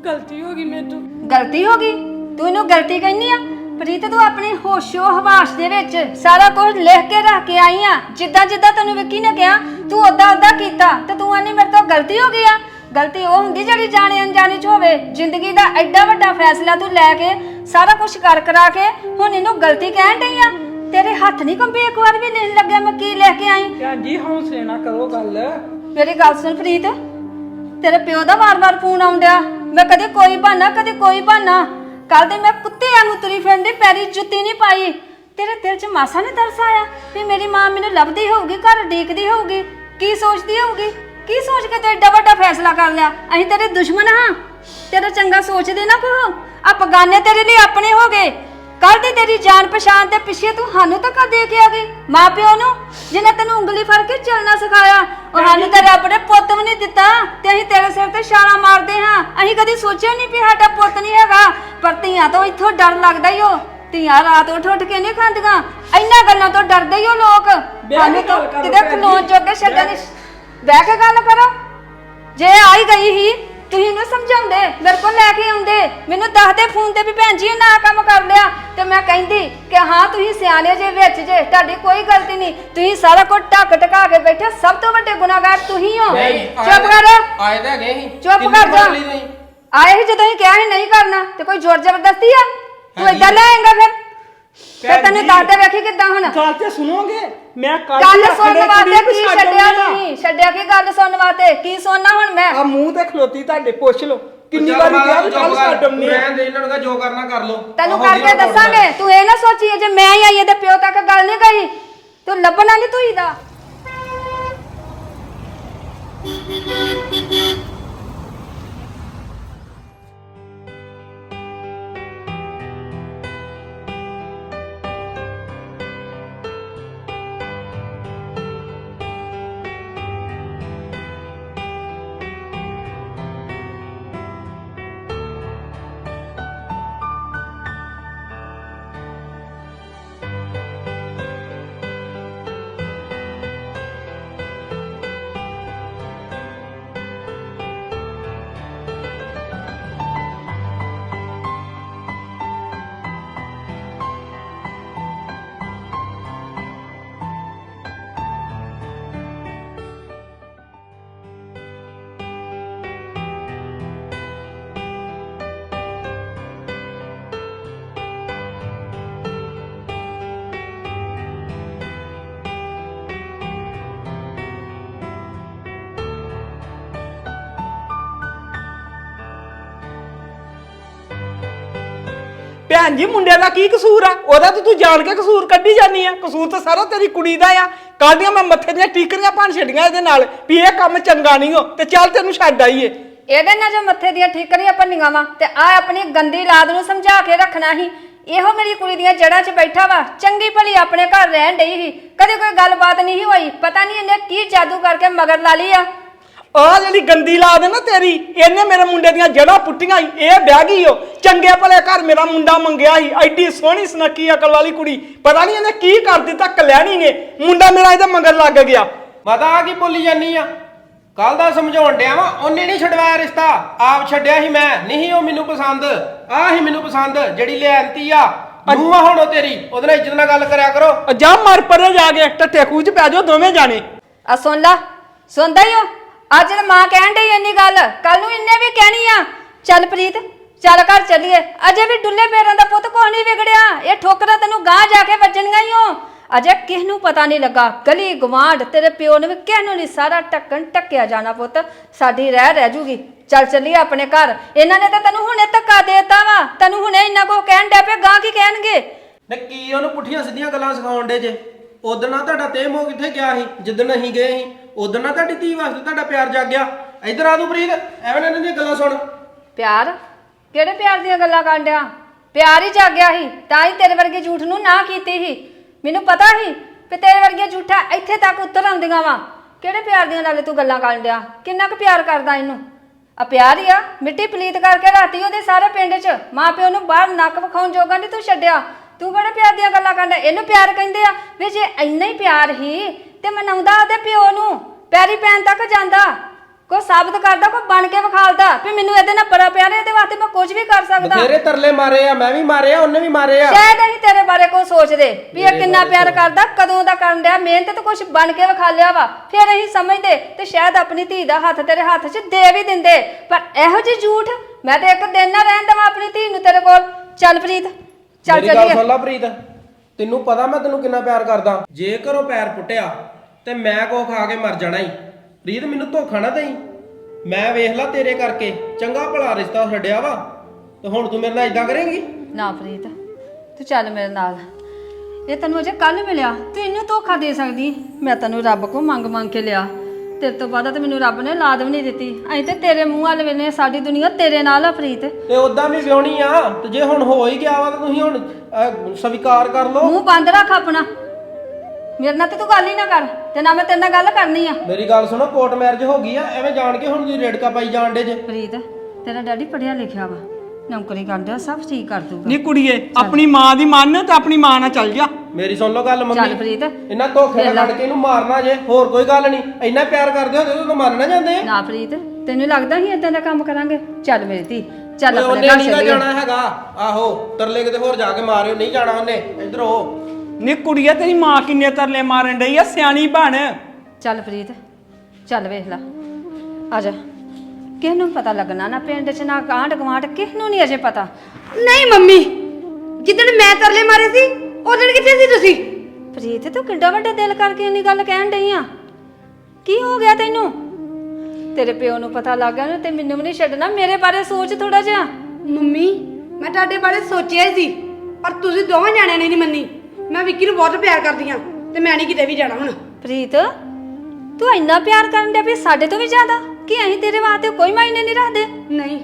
ਗਲਤੀ ਹੋ ਗਈ ਮੇਰੇ ਤੋਂ। ਗਲਤੀ ਹੋ ਗਈ? ਤੂੰ ਇਹਨੂੰ ਗਲਤੀ ਕਹਿੰਦੀ ਆ? ਪ੍ਰੀਤ ਤੂੰ ਆਪਣੀ ਹੋਸ਼ੋ ਹਵਾਸ ਦੇ ਵਿੱਚ ਸਾਰਾ ਕੁਝ ਲਿਖ ਕੇ ਰੱਖ ਕੇ ਆਈ ਆ। ਜਿੱਦਾਂ ਜਿੱਦਾਂ ਤੈਨੂੰ ਵਿੱਕੀ ਨੇ ਕਿਹਾ ਤੂੰ ਉਦਾਂ ਉਦਾਂ ਕੀਤਾ ਤੇ ਤੂੰ ਆਨੀ ਮੇਰੇ ਤੋਂ ਗਲਤੀ ਹੋ ਗਈ ਆ। ਗਲਤੀ ਉਹ ਹੁੰਦੀ ਜਿਹੜੀ ਜਾਣੇ ਅਣਜਾਣੇ ਚ ਹੋਵੇ। ਜ਼ਿੰਦਗੀ ਦਾ ਐਡਾ ਵੱਡਾ ਫੈਸਲਾ ਤੂੰ ਲੈ ਕੇ ਸਾਰਾ ਕੁਝ ਕਰ ਕਰਾ ਕੇ ਹੁਣ ਇਹਨੂੰ ਗਲਤੀ ਕਹਿਣ ਡਈ ਆ। ਤੇਰੇ ਹੱਥ ਨਹੀਂ ਕੰਬੇ ਇੱਕ ਵਾਰ ਵੀ ਨਹੀਂ ਲੱਗਿਆ ਮੈਂ ਕੀ ਲੈ ਕੇ ਆਈ? ਭੈਣ ਜੀ ਹੌਸਲੇ ਨਾਲ ਕਰੋ ਗੱਲ। ਮੇਰੀ ਗੱਲ ਸੁਣ ਪ੍ਰੀਤ ਤੇਰੇ ਪਿਓ ਦਾ ਵਾਰ-ਵਾਰ ਫੋਨ ਆਉਂਦਿਆ ਮੈਂ ਕਦੇ ਕੋਈ ਬਹਾਨਾ ਕਦੇ ਕੋਈ ਬਹਾਨਾ। ਕੱਲ ਦੇ ਮੈਂ ਕੁੱਤੇ ਵਾਂਗੂ ਤੁਰੀ ਫਿਰਦੀ ਪੈਰੀ ਜੁੱਤੀ ਨਹੀਂ ਪਾਈ। ਤੇਰੇ ਦਿਲ 'ਚ ਮਾਸਾ ਨੇ ਤਰਸ ਆਇਆ ਵੀ ਮੇਰੀ ਮਾਂ ਮੈਨੂੰ ਲੱਭਦੀ ਹੋਊਗੀ, ਘਰ ਡੀਕਦੀ ਹੋਊਗੀ। ਕੀ ਸੋਚਦੀ ਹੋਊਗੀ? ਕੀ ਸੋਚ ਕੇ ਤੂੰ ਐਡਾ ਵੱਡਾ ਫੈਸਲਾ ਕਰ ਲਿਆ? ਅਸੀਂ ਤੇਰੇ ਦੁਸ਼ਮਣ ਹਾਂ। ਤੇਰਾ ਚੰਗਾ ਸੋਚਦੇ ਨਾ ਕੋ ਆ ਪਗਾਨੇ ਤੇਰੇ ਲਈ ਆਪਣੇ ਹੋ ਗਏ। ਕੱਲ ਦੀ ਤੇਰੀ ਜਾਣ ਪਛਾਣ ਦੇ ਪਿੱਛੇ ਤੂੰ ਸਾਨੂੰ ਧੱਕਾ ਦੇ ਕੇ ਆ ਗਈ। ਮਾਂ ਪਿਓ ਨੂੰ ਜਿਹਨੇ ਤੈਨੂੰ ਉਂਗਲੀ ਫੜ ਕੇ ਚੱਲਣਾ ਸਿਖਾਇਆ। ਉਹ ਸਾਨੂੰ ਤੇ ਰੱਬ ਨੇ ਪੁੱਤ ਵੀ ਨਹੀਂ ਦਿੱਤਾ ਤੇ ਅਸੀਂ ਤੇਰੇ ਸਿਰ ਤੇ ਛਾਲਾਂ ਮਾਰਦੇ ਹਾਂ। ਅਸੀਂ ਕਦੀ ਸੋਚਿਆ ਨਹੀਂ ਵੀ ਸਾਡਾ ਪੁੱਤ ਨਹੀਂ ਹੈਗਾ ਪਰ ਧੀਆਂ ਤੋਂ ਇੱਥੋਂ ਡਰ ਲੱਗਦਾ ਹੀ ਉਹ ਧੀਆਂ ਰਾਤ ਉੱਠ ਉੱਠ ਕੇ ਨਹੀਂ ਖਾਂਦੀਆਂ। ਇੰਨਾ ਗੱਲਾਂ ਤੋਂ ਡਰਦੇ ਹੀ ਉਹ ਲੋਕ। ਸਾਨੂੰ ਤਾਂ ਕਿਤੇ। ਖਲੋਣ ਜੋਗੇ ਛੱਡਣ ਬਹਿ ਕੇ ਗੱਲ ਕਰੋ। ਜੇ ਆਈ ਗਈ ਹੀ ਤੁਸੀਂ ਇਹਨੂੰ ਸਮਝਾਉਂਦੇ ਮੇਰੇ ਕੋਲ ਲੈ ਕੇ ਆਉਂਦੇ। ਮੈਨੂੰ ਦੱਸਦੇ ਫੋਨ ਤੇ ਵੀ ਭੈਣ ਜੀ ਇਹ ਨਾ ਕੰਮ ਕਰ ਲਿਆ। ਤੇ ਮੈਂ ਕਹਿੰਦੀ ਕਿ ਹਾਂ ਤੁਸੀਂ ਸਿਆਣੇ ਜੇ ਵਿੱਚ ਜੇ ਤੁਹਾਡੀ ਕੋਈ ਗਲਤੀ ਨਹੀਂ। ਤੁਸੀਂ ਸਾਰਾ ਕੁਝ ਢੱਕ ਟਕਾ ਕੇ ਬੈਠੇ ਸਭ ਤੋਂ ਵੱਡੇ ਗੁਨਾਹਗਾਰ ਤੁਸੀਂ ਹੋ। ਚੁੱਪ ਕਰ। ਆਏ ਤਾਂ ਸੀ। ਚੁੱਪ ਕਰ ਜਾ? ਆਏ ਸੀ ਜਦੋਂ ਹੀ ਕਿਹਾ ਸੀ ਨਹੀਂ ਕਰਨਾ ਤੇ ਕੋਈ ਜ਼ੋਰ ਜ਼ਬਰਦਸਤੀ ਆ? ਤੂੰ ਏਦਾਂ ਲੈ ਆਏਂਗਾ ਫਿਰ ਫਿਰ ਤੈਨੂੰ ਦੱਸਦੇ ਵੇਖੀ ਕਿੱਦਾਂ ਹੁਣ? ਗੱਲ ਤੇ ਸੁਣੋਗੇ? ਮੈਂ ਕੱਲ ਗੱਲ ਸੁਣਨ ਵਾਸਤੇ ਕੀ ਛੱਡਿਆ ਤੁਸੀਂ? ਛੱਡਿਆ ਕੀ ਗੱਲ ਸੁਣਨ ਵਾਸਤੇ? ਕੀ ਸੁਣਨਾ ਹੁਣ ਮੈਂ? ਆ ਮੂੰਹ ਤੇ ਖਲੋਤੀ ਤੁਹਾਡੇ ਪੁੱਛ ਲਓ। ਕਿੰਨੀ ਵਾਰੀ ਕਿਹਾ ਤੂੰ ਵੀ ਕੱਲ। ਛੱਡਮਨੀ ਰਹਿਣ ਦੇ ਇਹਨਾਂ ਨੂੰ ਕਹ ਜੋ ਕਰਨਾ ਕਰ ਲੋ ਤੈਨੂੰ ਕਰਕੇ ਦੱਸਾਂਗੇ। ਤੂੰ ਇਹ ਨਾ ਸੋਚੀ ਜੇ ਮੈਂ ਹੀ ਆਈ ਇਹਦੇ ਪਿਓ ਤੱਕ ਗੱਲ ਨਹੀਂ ਗਈ ਤੂੰ ਲੱਭਣਾ ਨਹੀਂ ਤੂੰ ਇਹਦਾ ਭੈਣ ਜੀ ਮੁੰਡੇ ਦਾ ਕੀ ਕਸੂਰ ਆ? ਉਹਦਾ ਤਾਂ ਤੂੰ ਜਾਣ ਕੇ ਕਸੂਰ ਕੱਢੀ ਜਾਨੀ ਆ। ਕਸੂਰ ਤਾਂ ਸਾਰਾ ਤੇਰੀ ਕੁੜੀ ਦਾ ਆ। ਕੱਲ ਮੈਂ ਮੱਥੇ ਦੀਆਂ ਟੀਕਰੀਆਂ ਭੰਨ ਛੱਡੀਆਂ ਇਹਦੇ ਨਾਲ ਵੀ ਇਹ ਕੰਮ ਚੰਗਾ ਨਹੀਂ ਹੋ ਤੇ ਚੱਲ ਤੈਨੂੰ ਛੱਡ ਆਈਏ। ਇਹਦੇ ਨਾਲ ਜੋ ਮੱਥੇ ਦੀਆਂ ਠੀਕਰੀਆਂ ਭੰਨੀਆਂ ਵਾ, ਤੇ ਆ ਆਪਣੀ ਗੰਦੀ ਲਾਦ ਨੂੰ ਸਮਝਾ ਕੇ ਰੱਖਣਾ ਸੀ। ਇਹੋ ਮੇਰੀ ਕੁੜੀ ਦੀਆਂ ਜੜ੍ਹਾਂ 'ਚ ਬੈਠਾ ਵਾ, ਚੰਗੀ ਭਲੀ ਆਪਣੇ ਘਰ ਰਹਿਣ ਡਈ ਸੀ। ਕਦੇ ਕੋਈ ਗੱਲਬਾਤ ਨਹੀਂ ਸੀ ਹੋਈ, ਪਤਾ ਨਹੀਂ ਇਹਨੇ ਕੀ ਜਾਦੂ ਕਰਕੇ ਮਗਰ ਲਾ ਲਈ ਆ। ਆਹ ਜਿਹੜੀ ਗੰਦੀ ਲਾਦ ਹੈ ਨਾ ਤੇਰੀ ਇਹਨੇ ਮੇਰੇ ਮੁੰਡੇ ਦੀਆਂ ਜੜ੍ਹਾਂ ਪੁੱਟੀਆਂ ਈ, ਇਹ ਬਹਿ ਗਈ ਓ। ਚੰਗੇ ਭਲੇ ਘਰ ਮੇਰਾ ਮੁੰਡਾ ਮੰਗਿਆ ਸੀ ਐਡੀ ਸੋਹਣੀ ਸੁਨੱਖੀ ਅਕਲ ਵਾਲੀ ਕੁੜੀ। ਪਤਾ ਨਹੀਂ ਇਹਨੇ ਕੀ ਕਰ ਦਿੱਤਾ ਕਲਿਆਣੀ ਨੇ। ਮੁੰਡਾ ਮੇਰਾ ਇਹਦੇ ਮਗਰ ਲੱਗ ਗਿਆ। ਮਾਤਾ ਆ ਕੀ ਬੋਲੀ ਜਾਨੀ ਆ? ਕੱਲ ਦਾ ਸਮਝਾਉਣ ਡਿਆ ਵਾ ਉਹਨੇ ਨਹੀਂ ਛਡਵਾਇਆ ਰਿਸ਼ਤਾ। ਆਪ ਛੱਡਿਆ ਸੀ ਮੈਂ। ਨਹੀਂ ਉਹ ਮੈਨੂੰ ਪਸੰਦ। ਆ ਹੀ ਮੈਨੂੰ ਪਸੰਦ ਜਿਹੜੀ ਲਿਆਂਤੀ ਆ। ਨੂੰਹ ਆ ਹੁਣ ਉਹ ਤੇਰੀ। ਉਹਦੇ ਨਾਲ ਇੱਜ਼ਤ ਨਾਲ ਗੱਲ ਕਰਿਆ ਕਰੋ। ਆ ਜਾ ਮਰ ਪਰੇ ਜਾ ਕੇ ਟੱਟੇ ਖੂਹ ਚ ਪੈ ਜਾਓ ਦੋਵੇਂ ਜਾਣੇ। ਆ ਸੁਣ ਲਾ। ਸੁਣਦਾ ਹੀ ਹੋ ਅੱਜ ਤੇ ਮਾਂ ਕਹਿਣ ਡਈ ਇੰਨੀ ਗੱਲ ਕੱਲ ਨੂੰ ਇਹਨੇ ਵੀ ਕਹਿਣੀ ਆ। ਚੱਲ ਪ੍ਰੀਤ, ਚੱਲ ਘਰ ਚੱਲੀਏ। ਅਜੇ ਵੀ ਡੁੱਲੇ ਪੈਰਾਂ ਦਾ ਪੁੱਤ ਕੋਈ ਨਹੀਂ ਵਿਗੜਿਆ? ਇਹ ਠੋਕਰਾਂ ਤੈਨੂੰ ਗਾਂ ਜਾ ਕੇ ਵੱਜਣੀਆਂ ਹੀ ਹੋ ਅਜੇ ਕਿਸ ਨੂੰ ਪਤਾ ਨਹੀਂ ਲੱਗਾ। ਗਲੀ ਗਵਾਂਢ ਤੇਰੇ ਪਿਓ ਨੂੰ ਵੀ ਕਿਸ ਨੂੰ ਨਹੀਂ ਸਾਰਾ ਟੱਕਣ ਟੱਕਿਆ ਜਾਣਾ ਪੁੱਤ। ਸਾਡੀ ਰਹਿ ਰਹਿ ਜੂਗੀ। ਚੱਲ ਚੱਲੀਏ ਆਪਣੇ ਘਰ। ਇਹਨਾਂ ਨੇ ਤਾਂ ਤੈਨੂੰ ਹੁਣੇ ਧੱਕਾ ਦੇਤਾ ਵਾ। ਤੈਨੂੰ ਹੁਣੇ ਇੰਨਾ ਕੋ ਕਹਿਣ ਡੈ ਪਏ ਗਾਂ ਕੀ ਕਹਿਣਗੇ? ਨੇ ਕੀ ਉਹਨੂੰ ਪੁੱਠੀਆਂ ਸਿੱਧੀਆਂ ਗੱਲਾਂ ਸਿਖਾਉਣ ਡੇ ਜੇ? ਉਦੋਂ ਨਾ ਤੁਹਾਡਾ ਤੇ ਮੋਹ ਕਿੱਥੇ ਗਿਆ ਸੀ? ਜਿੱਦਣ ਅਸੀਂ ਗਏ ਸੀ ਉਦੋਂ ਨਾ ਤੁਹਾਡੀ ਧੀ ਵਾਸਤੇ ਤੁਹਾਡਾ ਪਿਆਰ ਜਾਗਿਆ। ਇੱਧਰ ਆ ਤੂੰ ਪ੍ਰੀਤ, ਐਵੇਂ ਨਾ ਇਹਨਾਂ ਦੀਆਂ ਗੱਲਾਂ ਸੁਣ। ਪਿਆਰ? ਕਿਹੜੇ ਪਿਆਰ ਦੀਆਂ ਗੱਲਾਂ ਕਾਂਡਿਆ ਪਿਆਰ ਹੀ ਜਾਗਿਆ ਸੀ, ਤਾਂ ਹੀ ਤੇਰੇ ਵਰਗੇ ਝੂਠ ਨੂੰ ਨਾ ਕੀਤੀ ਸੀ। ਮੈਨੂੰ ਪਤਾ ਸੀ ਕਿ ਤੇਰੇ ਵਰਗੀਆਂ ਝੂਠਾ ਇੱਥੇ ਤੱਕ ਉਤਰ ਆਉਂਦੀਆਂ ਵਾ। ਕਿਹੜੇ ਪਿਆਰ ਦੀਆਂ ਨਾਲੇ ਤੂੰ ਗੱਲਾਂ ਕਰਨ ਡਿਆ? ਕਿੰਨਾ ਕੁ ਪਿਆਰ ਕਰਦਾ ਇਹਨੂੰ? ਆ ਪਿਆਰ ਹੀ ਆ, ਮਿੱਟੀ ਪਲੀਤ ਕਰਕੇ ਰਾਤੀ ਉਹਦੇ ਸਾਰੇ ਪਿੰਡ 'ਚ ਮਾਂ ਪਿਓ ਨੂੰ ਬਾਹਰ ਨੱਕ ਵਿਖਾਉਣ ਜੋਗਾ ਨਹੀਂ ਤੂੰ ਛੱਡਿਆ। ਤੂੰ ਕਿਹੜੇ ਪਿਆਰ ਦੀਆਂ ਗੱਲਾਂ ਕਰਦਾ ਇਹਨੂੰ ਪਿਆਰ ਕਹਿੰਦੇ ਆ ਵੀ ਜੇ ਇੰਨਾ ਹੀ ਪਿਆਰ ਹੀ ਤੇ ਮਨਾਉਂਦਾ ਉਹਦੇ ਪਿਓ ਨੂੰ ਪੈਰੀ ਪੈਣ ਤੱਕ ਜਾਂਦਾ ਕੋਈ ਸਾਬਤ ਕਰਦਾ ਕੋਈ ਬਣ ਕੇ ਵਿਖਾਲਦਾ ਵੀ ਮੈਨੂੰ ਇਹਦੇ ਨਾਲ ਬੜਾ ਪਿਆਰ ਹੈ ਇਹਦੇ ਵਾਸਤੇ ਮੈਂ ਕੁਝ ਵੀ ਕਰ ਸਕਦਾ। ਬਥੇਰੇ ਤਰਲੇ ਮਾਰੇ ਆ ਮੈਂ ਵੀ ਮਾਰੇ ਆ ਉਹਨੇ ਵੀ ਮਾਰੇ ਆ। ਸ਼ਾਇਦ ਅਸੀਂ ਤੇਰੇ ਬਾਰੇ ਕੋਈ ਸੋਚਦੇ ਵੀ ਇਹ ਕਿੰਨਾ ਪਿਆਰ ਕਰਦਾ ਕਦੋਂ ਦਾ ਕਰਨ ਡਿਆ ਮਿਹਨਤ ਤੇ ਕੁਝ ਬਣ ਕੇ ਵਿਖਾ ਲਿਆ ਵਾ ਫਿਰ ਅਸੀਂ ਸਮਝਦੇ ਤੇ ਸ਼ਾਇਦ ਆਪਣੀ ਧੀ ਦਾ ਹੱਥ ਤੇਰੇ ਹੱਥ 'ਚ ਦੇ ਵੀ ਦਿੰਦੇ ਪਰ ਇਹੋ ਜਿਹੀ ਝੂਠ ਮੈਂ ਤੇ ਇੱਕ ਦਿਨ ਨਾ ਰਹਿਣ ਦੇਵਾਂ ਆਪਣੀ ਧੀ ਨੂੰ ਤੇਰੇ ਕੋਲ। ਚੱਲ ਪ੍ਰੀਤ ਚੱਲ ਮੇਰੀ ਗੱਲ ਚੱਲੀਏ। ਸੁਣ ਲਾ ਪ੍ਰੀਤ। ਤੈਨੂੰ ਪਤਾ ਮੈਂ ਤੈਨੂੰ ਕਿੰਨਾ ਪਿਆਰ ਕਰਦਾ। ਜੇ ਘਰੋਂ ਪੈਰ ਪੁੱਟਿਆ ਤੇ ਮੈਂ ਕੋ ਖਾ ਕੇ ਮਰ ਜਾਣਾ ਹੀ ਪ੍ਰੀਤ ਮੈਨੂੰ ਧੋਖਾ ਨਾ ਦੇਈ। ਮੈਂ ਵੇਖ ਲਾ ਤੇਰੇ ਕਰਕੇ ਚੰਗਾ ਭਲਾ ਰਿਸ਼ਤਾ ਛੱਡਿਆ ਵਾ। ਤੇ ਹੁਣ ਤੂੰ ਮੇਰੇ ਨਾਲ ਇਦਾਂ ਕਰੇਂਗੀ? ਨਾ ਪ੍ਰੀਤ ਤੂੰ ਚੱਲ ਮੇਰੇ ਨਾਲ। ਇਹ ਤੈਨੂੰ ਅਜੇ ਕੱਲ ਮਿਲਿਆ ਤੂੰ ਇਹਨੂੰ ਧੋਖਾ ਦੇ ਸਕਦੀ। ਮੈਂ ਤੈਨੂੰ ਰੱਬ ਕੋ ਮੰਗ ਮੰਗ ਕੇ ਲਿਆ। ਤੇਰੇ ਤੋਂ ਬਾਅਦ ਤੇ ਮੈਨੂੰ ਰੱਬ ਨੇ ਲਾਦ ਵੀ ਨਹੀਂ ਦਿੱਤੀ। ਅਸੀਂ ਤੇ ਤੇਰੇ ਮੂੰਹ ਵੱਲ ਵੇਨੇ ਸਾਡੀ ਦੁਨੀਆ ਤੇਰੇ ਨਾਲ ਆ ਪ੍ਰੀਤ। ਤੇ ਉਦਾਂ ਵੀ ਵਿਆਹਣੀ ਆ ਤੇ ਜੇ ਹੁਣ ਹੋ ਹੀ ਗਿਆ ਵਾ ਤਾਂ ਤੁਸੀਂ ਹੁਣ ਅਹ, ਸਵੀਕਾਰ ਕਰ ਲਓ। ਮੂੰਹ ਬੰਦ ਰੱਖ ਆਪਣਾ। ਮੇਰੇ ਨਾਲ ਤੇ ਤੂੰ ਗੱਲ ਹੀ ਨਾ ਕਰ ਤੇ ਨਾ ਮੈਂ ਤੇਰੇ ਨਾਲ ਗੱਲ ਕਰਨੀ ਆ। ਮੇਰੀ ਗੱਲ ਸੁਣੋ ਕੋਰਟ ਮੈਰਿਜ ਹੋ ਗਈ ਆ ਐਵੇਂ ਜਾਣ ਕੇ ਹੁਣ ਤੁਸੀਂ ਰੇੜਕਾ ਪਾਈ ਜਾਣ ਡੇ ਜੇ। ਪ੍ਰੀਤ ਤੇਰਾ ਡੈਡੀ ਪੜਿਆ ਲਿਖਿਆ ਵਾ। ਨੌਕਰੀ ਕਰਦਾ ਸਭ ਠੀਕ ਕਰ ਦੂਗਾ ਨੀ ਕੁੜੀਏ ਆਪਣੀ ਮਾਂ ਦੀ ਮੰਨ ਤੇ ਆਪਣੀ ਮਾਂ ਨਾਲ ਚੱਲ ਜਾ। ਮੇਰੀ ਸੁਣ ਲਓ ਗੱਲ ਚੱਲ ਮੰਮੀ ਪ੍ਰੀਤ। ਇਹਨਾਂ ਧੋਖੇ ਨਾਲ ਲੜ ਕੇ ਇਹਨੂੰ ਮਾਰਨਾ ਜੇ ਹੋਰ ਕੋਈ ਗੱਲ ਨਹੀਂ। ਇੰਨਾ ਪਿਆਰ ਕਰਦੇ ਹੁੰਦੇ ਤਾਂ ਮੰਨ ਨਾ ਜਾਂਦੇ। ਨਾ ਪ੍ਰੀਤ ਤੈਨੂੰ ਲੱਗਦਾ ਸੀ ਇਦਾਂ ਦਾ ਕੰਮ ਕਰਾਂਗੇ? ਚੱਲ ਮੇਰੀ ਧੀ ਚੱਲ ਆਪਣੇ ਉਹਨੇ ਘਰ ਨਹੀਂ ਨਾ ਚੱਲੀਏ। ਜਾਣਾ ਹੈਗਾ। ਆਹੋ ਤਰਲੇ ਕਿਤੇ ਹੋਰ ਜਾ ਕੇ ਮਾਰਿਓ ਨਹੀਂ ਜਾਣਾ ਉਹਨੇ। ਇੱਧਰ ਹੋ। ਨੀ ਕੁੜੀਏ ਤੇਰੀ ਮਾਂ ਕਿੰਨੇ ਤਰਲੇ ਮਾਰਨ ਡਈ ਆ? ਸਿਆਣੀ ਬਣ। ਚੱਲ ਪ੍ਰੀਤ ਚੱਲ ਵੇਖ ਲੈ। ਆ ਜਾ। ਕਿਸ ਨੂੰ ਪਤਾ ਲੱਗਣਾ? ਨਾ ਪਿੰਡ 'ਚ ਨਾ ਕਾਂਢ ਗਵਾਂਢ ਕਿਸ ਨੂੰ ਨਹੀਂ ਅਜੇ ਪਤਾ? ਨਹੀਂ ਮੰਮੀ। ਜਿੱਦਣ ਮੈਂ ਤਰਲੇ ਮਾਰੇ ਸੀ ਉਦੋਂ ਕਿੱਥੇ ਸੀ ਤੁਸੀਂ? ਪ੍ਰੀਤ ਤੂੰ ਕਿੱਡਾ ਵੱਡਾ ਦਿਲ ਕਰਕੇ ਇੰਨੀ ਗੱਲ ਕਹਿਣ ਡਈ ਆ? ਕੀ ਹੋ ਗਿਆ ਤੈਨੂੰ? ਤੇਰੇ ਪਿਓ ਨੂੰ ਪਤਾ ਲੱਗ ਗਿਆ ਨਾ ਤੇ ਮੈਨੂੰ ਵੀ ਨਹੀਂ ਛੱਡਣਾ। ਮੇਰੇ ਬਾਰੇ ਸੋਚ ਥੋੜਾ ਜਿਹਾ। ਮੰਮੀ ਮੈਂ ਤੁਹਾਡੇ ਬਾਰੇ ਸੋਚਿਆ ਹੀ ਸੀ ਪਰ ਤੁਸੀਂ ਦੋਵਾਂ ਜਾਣਿਆਂ ਨੇ ਨਹੀਂ ਮੰਨੀ। ਮੈਂ ਵਿੱਕੀ ਨੂੰ ਬਹੁਤ ਪਿਆਰ ਕਰਦੀ ਆ ਤੇ ਮੈਂ ਨਹੀਂ ਕਿਤੇ ਵੀ ਜਾਣਾ ਹੁਣ। ਪ੍ਰੀਤ ਤੂੰ ਇੰਨਾ ਪਿਆਰ ਕਰਨ ਡਿਆ ਵੀ ਸਾਡੇ ਤੋਂ ਵੀ ਜ਼ਿਆਦਾ? ਕਿ ਅਸੀਂ ਤੇਰੇ ਵਾਸਤੇ ਕੋਈ ਮਾਇਨੇ ਨਹੀਂ ਰੱਖਦੇ? ਨਹੀਂ।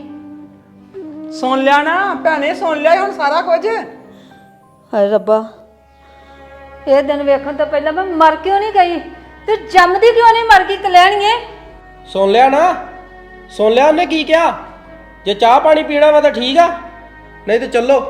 ਸੁਣ ਲਿਆ ਨਾ ਭੈਣੇ ਸੁਣ ਲਿਆ ਹੁਣ ਸਾਰਾ ਕੁਝ। ਹਾਏ ਰੱਬਾ ਇਹ ਦਿਨ ਵੇਖਣ ਤੋਂ ਪਹਿਲਾਂ ਮੈਂ ਮਰ ਕਿਉਂ ਨਹੀਂ ਗਈ? ਤੇ ਜੰਮਦੀ ਕਿਉਂ ਨਹੀਂ ਮਰ ਗਈ ਕਲੈਣੀਏ? ਸੁਣ ਲਿਆ ਨਾ ਸੁਣ ਲਿਆ ਉਹਨੇ ਕੀ ਕਿਹਾ? ਜੇ ਚਾਹ ਪਾਣੀ ਪੀਣਾ ਵਾ ਤਾਂ ਠੀਕ ਆ ਨਹੀਂ ਤੇ ਚੱਲੋ।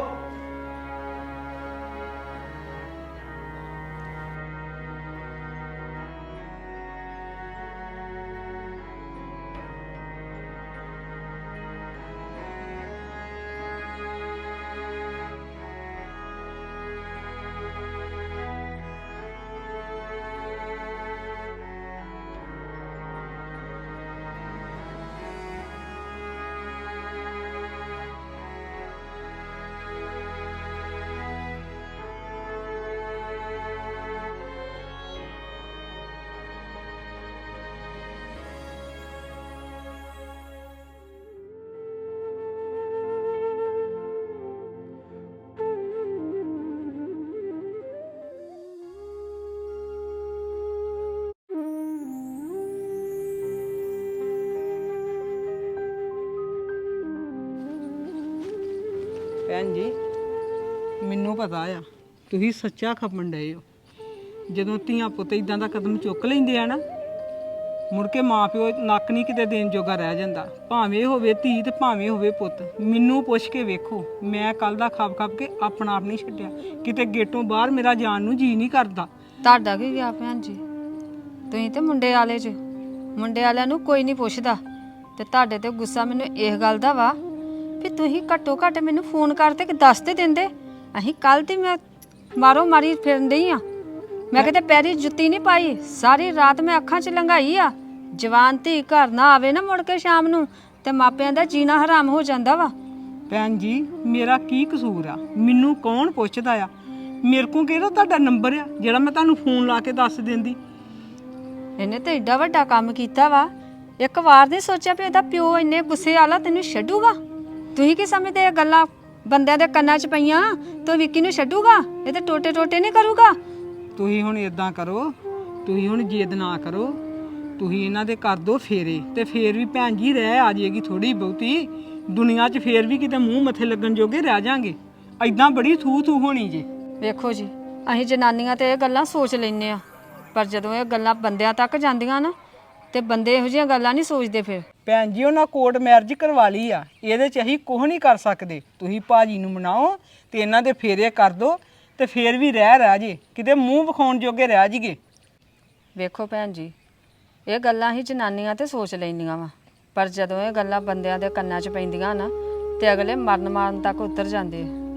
ਭੈਣ ਜੀ, ਮੈਨੂੰ ਪਤਾ ਆ, ਤੁਸੀਂ ਸੱਚਾ ਖਪਣ ਡਏ ਹੋ। ਜਦੋਂ ਧੀਆਂ ਪੁੱਤ ਇਦਾਂ ਦਾ ਕਦਮ ਚੁੱਕ ਲੈਂਦੇ ਆ ਨਾ, ਮੁੜ ਕੇ ਮਾਪਿਓ ਨੱਕ ਨਹੀਂ ਕਿਤੇ ਦੇਣ ਜੋਗਾ ਰਹਿ ਜਾਂਦਾ। ਭਾਵੇਂ ਹੋਵੇ ਧੀ ਤੇ ਭਾਵੇਂ ਹੋਵੇ ਪੁੱਤ, ਮੈਨੂੰ ਪੁੱਛ ਕੇ ਵੇਖੋ, ਮੈਂ ਕੱਲ ਦਾ ਖਾਪ ਖਾਪ ਕੇ ਆਪਣਾ ਆਪ ਨਹੀਂ ਛੱਡਿਆ। ਕਿਤੇ ਗੇਟੋਂ ਬਾਹਰ ਮੇਰਾ ਜਾਣ ਨੂੰ ਜੀ ਨਹੀਂ ਕਰਦਾ। ਤੁਹਾਡਾ ਕੀ ਗਿਆ ਭੈਣ ਜੀ? ਤੁਸੀਂ ਤੇ ਮੁੰਡੇ ਵਾਲੇ 'ਚ ਮੁੰਡੇ ਵਾਲਿਆਂ ਨੂੰ ਕੋਈ ਨਹੀਂ ਪੁੱਛਦਾ। ਤੇ ਤੁਹਾਡੇ ਤੇ ਗੁੱਸਾ ਮੈਨੂੰ ਇਸ ਗੱਲ ਦਾ ਵਾ ਵੀ ਤੁਸੀਂ ਘੱਟੋ ਘੱਟ ਮੈਨੂੰ ਫੋਨ ਕਰਦੇ ਕਿ ਦੱਸ ਤੇ ਦਿੰਦੇ। ਅਸੀਂ ਕੱਲ ਦੀ ਮੈਂ ਮਾਰੋ ਮਾਰੀ ਫਿਰਨ ਡਈ ਆ। ਮੈਂ ਕਿਤੇ ਪੈਰੀ ਜੁੱਤੀ ਨਹੀਂ ਪਾਈ। ਸਾਰੀ ਰਾਤ ਮੈਂ ਅੱਖਾਂ 'ਚ ਲੰਘਾਈ ਆ। ਜਵਾਨ ਧੀ ਘਰ ਨਾ ਆਵੇ ਨਾ ਮੁੜ ਕੇ ਸ਼ਾਮ ਨੂੰ ਤੇ ਮਾਪਿਆਂ ਦਾ ਜੀਣਾ ਹਰਾਮ ਹੋ ਜਾਂਦਾ ਵਾ। ਭੈਣ ਜੀ ਮੇਰਾ ਕੀ ਕਸੂਰ ਆ? ਮੈਨੂੰ ਕੌਣ ਪੁੱਛਦਾ ਆ? ਮੇਰੇ ਕੋਲ ਕਿਹੜਾ ਤੁਹਾਡਾ ਨੰਬਰ ਆ ਜਿਹੜਾ ਮੈਂ ਤੁਹਾਨੂੰ ਫੋਨ ਲਾ ਕੇ ਦੱਸ ਦਿੰਦੀ? ਇਹਨੇ ਤੇ ਏਡਾ ਵੱਡਾ ਕੰਮ ਕੀਤਾ ਵਾ। ਇੱਕ ਵਾਰ ਨਹੀਂ ਸੋਚਿਆ ਵੀ ਇਹਦਾ ਪਿਓ ਇੰਨੇ ਗੁੱਸੇ ਵਾਲਾ ਤੈਨੂੰ ਛੱਡੂਗਾ। ਤੁਸੀਂ ਕੀ ਸਮਝਦੇ ਇਹ ਗੱਲਾਂ ਬੰਦਿਆਂ ਦੇ ਕੰਨਾਂ 'ਚ ਪਈਆਂ? ਤੋ ਵਿੱਕੀ ਨੂੰ ਛੱਡੂਗਾ? ਇਹ ਤੇ ਟੋਟੇ ਟੋਟੇ ਨਹੀਂ ਕਰੂਗਾ? ਤੁਸੀਂ ਹੁਣ ਇਦਾਂ ਕਰੋ ਤੁਸੀਂ ਹੁਣ ਜਿੱਦ ਨਾ ਕਰੋ ਤੁਸੀਂ ਇਹਨਾਂ ਦੇ ਕਰ ਦੋ ਫੇਰੇ ਤੇ ਫੇਰ ਵੀ ਭੈਣ ਜੀ ਰਹਿ ਆ ਜਾਏਗੀ ਥੋੜੀ ਬਹੁਤੀ। ਦੁਨੀਆ 'ਚ ਫੇਰ ਵੀ ਕਿਤੇ ਮੂੰਹ ਮੱਥੇ ਲੱਗਣ ਜੋਗੇ ਰਹਿ ਜਾਾਂਗੇ। ਐਦਾਂ ਬੜੀ ਥੂ ਥੂ ਹੋਣੀ ਜੇ। ਵੇਖੋ ਜੀ ਅਸੀਂ ਜਨਾਨੀਆਂ ਤੇ ਇਹ ਗੱਲਾਂ ਸੋਚ ਲੈਨੇ ਆ ਪਰ ਜਦੋਂ ਇਹ ਗੱਲਾਂ ਬੰਦਿਆਂ ਤੱਕ ਜਾਂਦੀਆਂ ਨਾ ਤੇ ਬੰਦੇ ਇਹੋ ਜਿਹੀਆਂ ਗੱਲਾਂ ਨਹੀਂ ਸੋਚਦੇ ਫਿਰ। ਭੈਣ ਜੀ ਉਹਨਾਂ ਕੋਰਟ ਮੈਰਿਜ ਕਰਵਾ ਲਈ ਆ। ਇਹਦੇ 'ਚ ਅਸੀਂ ਕੁਝ ਨਹੀਂ ਕਰ ਸਕਦੇ। ਤੁਸੀਂ ਭਾਜੀ ਨੂੰ ਮਨਾਓ ਤੇ ਇਹਨਾਂ ਦੇ ਫੇਰੇ ਕਰ ਦੋ ਤੇ ਫੇਰ ਵੀ ਰਹਿ ਰਹਿ ਜੇ। ਕਿਤੇ ਮੂੰਹ ਵਿਖਾਉਣ ਜੋਗੇ ਰਹਿ ਜੀਗੇ ਵੇਖੋ ਭੈਣ ਜੀ ਇਹ ਗੱਲਾਂ ਹੀ ਜਨਾਨੀਆਂ ਤੇ ਸੋਚ ਲੈਂਦੀਆਂ ਵਾ। ਪਰ ਜਦੋਂ ਇਹ ਗੱਲਾਂ ਬੰਦਿਆਂ ਦੇ ਕੰਨਾਂ 'ਚ ਪੈਂਦੀਆਂ ਨਾ ਤੇ ਅਗਲੇ ਮਰਨ ਮਾਰਨ ਤੱਕ ਉਤਰ ਜਾਂਦੇ ਆ।